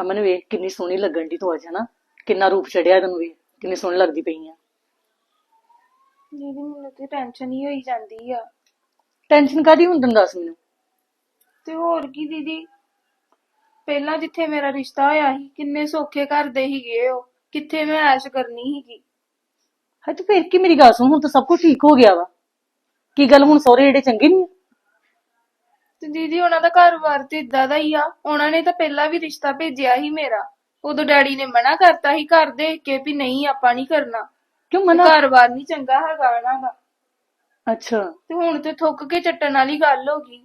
ਅਮਨ ਵੇਖ ਕਿੰਨੀ ਸੋਹਣੀ ਲੱਗਣ ਦੀ ਤੂੰ ਅੱਜ ਹਨਾ? ਕਿੰਨਾ ਰੂਪ ਚੜਿਆ ਤੈਨੂੰ ਵੇਖ ਕਿੰਨੀ ਸੋਹਣੀ ਲੱਗਦੀ ਪਈ ਆ। ਦੀਦੀ ਮੈਨੂੰ ਤੇ ਟੈਨਸ਼ਨ ਹੀ ਹੋਈ ਜਾਂਦੀ ਆ। ਟੈਨਸ਼ਨ ਕਾਦੀ ਹੁਣ ਤੈਨੂੰ ਦੱਸ ਮੈਨੂੰ? ਤੇ ਹੋਰ ਕੀ ਦੀਦੀ? ਪਹਿਲਾਂ ਜਿੱਥੇ ਮੇਰਾ ਰਿਸ਼ਤਾ ਹੋਇਆ ਸੀ ਕਿੰਨੇ ਸੌਖੇ ਘਰ ਦੇ ਹੀਗੇ ਉਹ। ਕਿੱਥੇ ਮੈਂ ਐਸ਼ ਕਰਨੀ ਸੀਗੀ। ਹਾਂ ਤੇ ਫੇਰ ਕੀ ਮੇਰੀ ਗੱਲ ਸੁਣ ਹੁਣ ਤਾਂ ਸਭ ਕੁਝ ਠੀਕ ਹੋ ਗਿਆ ਵਾ। ਕੀ ਗੱਲ ਹੁਣ ਸਹੁਰੇ ਜਿਹੜੇ ਚੰਗੇ ਨਹੀਂ ਤੇ ਦੀਦੀ ਉਹਨਾਂ ਦਾ ਘਰ-ਬਾਰ ਤੇ ਇਦਾਂ ਦਾ ਹੀ ਆ। ਉਹਨਾਂ ਨੇ ਤਾਂ ਪਹਿਲਾਂ ਵੀ ਰਿਸ਼ਤਾ ਭੇਜਿਆ ਸੀ ਮੇਰਾ। ਉਦੋਂ ਡੈਡੀ ਨੇ ਮਨਾ ਕਰਤਾ ਸੀ ਘਰ ਦੇ ਕੇ ਵੀ ਨਹੀਂ ਆਪਾਂ ਨਹੀਂ ਕਰਨਾ। ਕਿਉਂ ਮਨਾ? ਘਰ-ਬਾਰ ਨਹੀਂ ਚੰਗਾ ਹੈਗਾ ਉਹਨਾਂ ਦਾ। ਅੱਛਾ। ਤੇ ਹੁਣ ਤੇ ਥੁੱਕ ਕੇ ਚੱਟਣ ਵਾਲੀ ਗੱਲ ਹੋ ਗਈ।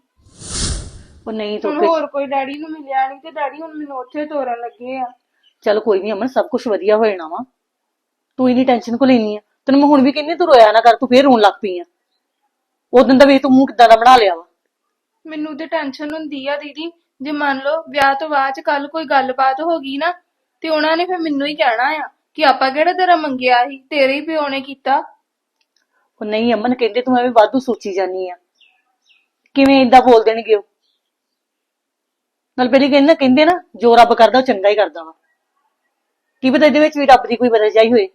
ਉਹ ਨਹੀਂ ਹੁਣ ਹੋਰ ਕੋਈ ਡੈਡੀ ਨੂੰ ਮਿਲਿਆ ਨਹੀਂ ਤੇ ਡੈਡੀ ਹੁਣ ਮੈਨੂੰ ਉੱਥੇ ਤੋਰਨ ਲੱਗੇ ਆ। ਚੱਲ ਕੋਈ ਨਹੀਂ ਅਮਨ ਸਭ ਕੁਝ ਵਧੀਆ ਹੋ ਜਾਣਾ ਵਾ। ਤੂੰ ਇਨੀ ਟੈਨਸ਼ਨ ਕੋ ਲੈਣੀ ਆ? ਤੈਨੂੰ ਮੈਂ ਹੁਣ ਵੀ ਕਹਿੰਦੀ ਤੂੰ ਰੋਇਆ ਨਾ ਕਰ ਤੂੰ ਫੇਰ ਰੋਣ ਲੱਗ ਪਈ ਆ। ਉਦੋਂ ਦਾ ਵੇਖ ਤੂੰ ਮੂੰਹ ਕਿੱਦਾਂ ਦਾ ਬਣਾ ਲਿਆ ਵਾ। ਮੈਨੂੰ ਤੇ ਟੈਨਸ਼ਨ ਹੁੰਦੀ ਆ ਦੀਦੀ। ਜੇ ਮੰਨ ਲਓ ਵਿਆਹ ਤੋਂ ਬਾਅਦ ਚ ਕੱਲ ਕੋਈ ਗੱਲਬਾਤ ਹੋ ਗਈ ਨਾ ਤੇ ਉਹਨਾਂ ਨੇ ਫਿਰ ਮੈਨੂੰ ਹੀ ਕਹਿਣਾ ਆ ਕਿ ਆਪਾਂ ਕਿਹੜਾ ਤੇਰਾ ਮੰਗਿਆ ਸੀ? ਤੇਰੇ ਹੀ ਪਿਓ ਨੇ ਕੀਤਾ। ਉਹ ਨਹੀਂ ਅਮਨ ਕਹਿੰਦੇ ਤੂੰ ਐਵੇਂ ਵਾਧੂ ਸੋਚੀ ਜਾਨੀ ਆ। ਕਿਵੇਂ ਇਦਾਂ ਬੋਲ ਦੇਣਗੇ ਉਹ? ਨਾਲ ਪਹਿਲੀ ਕਹਿੰਦੇ ਨਾ ਕਹਿੰਦੇ ਨਾ ਜੋ ਰੱਬ ਕਰਦਾ ਉਹ ਚੰਗਾ ਹੀ ਕਰਦਾ ਵਾ। ਕੀ ਪਤਾ ਇਹਦੇ ਵਿੱਚ ਵੀ ਰੱਬ ਦੀ ਕੋਈ ਵਰਜਾਈ ਹੋਏ।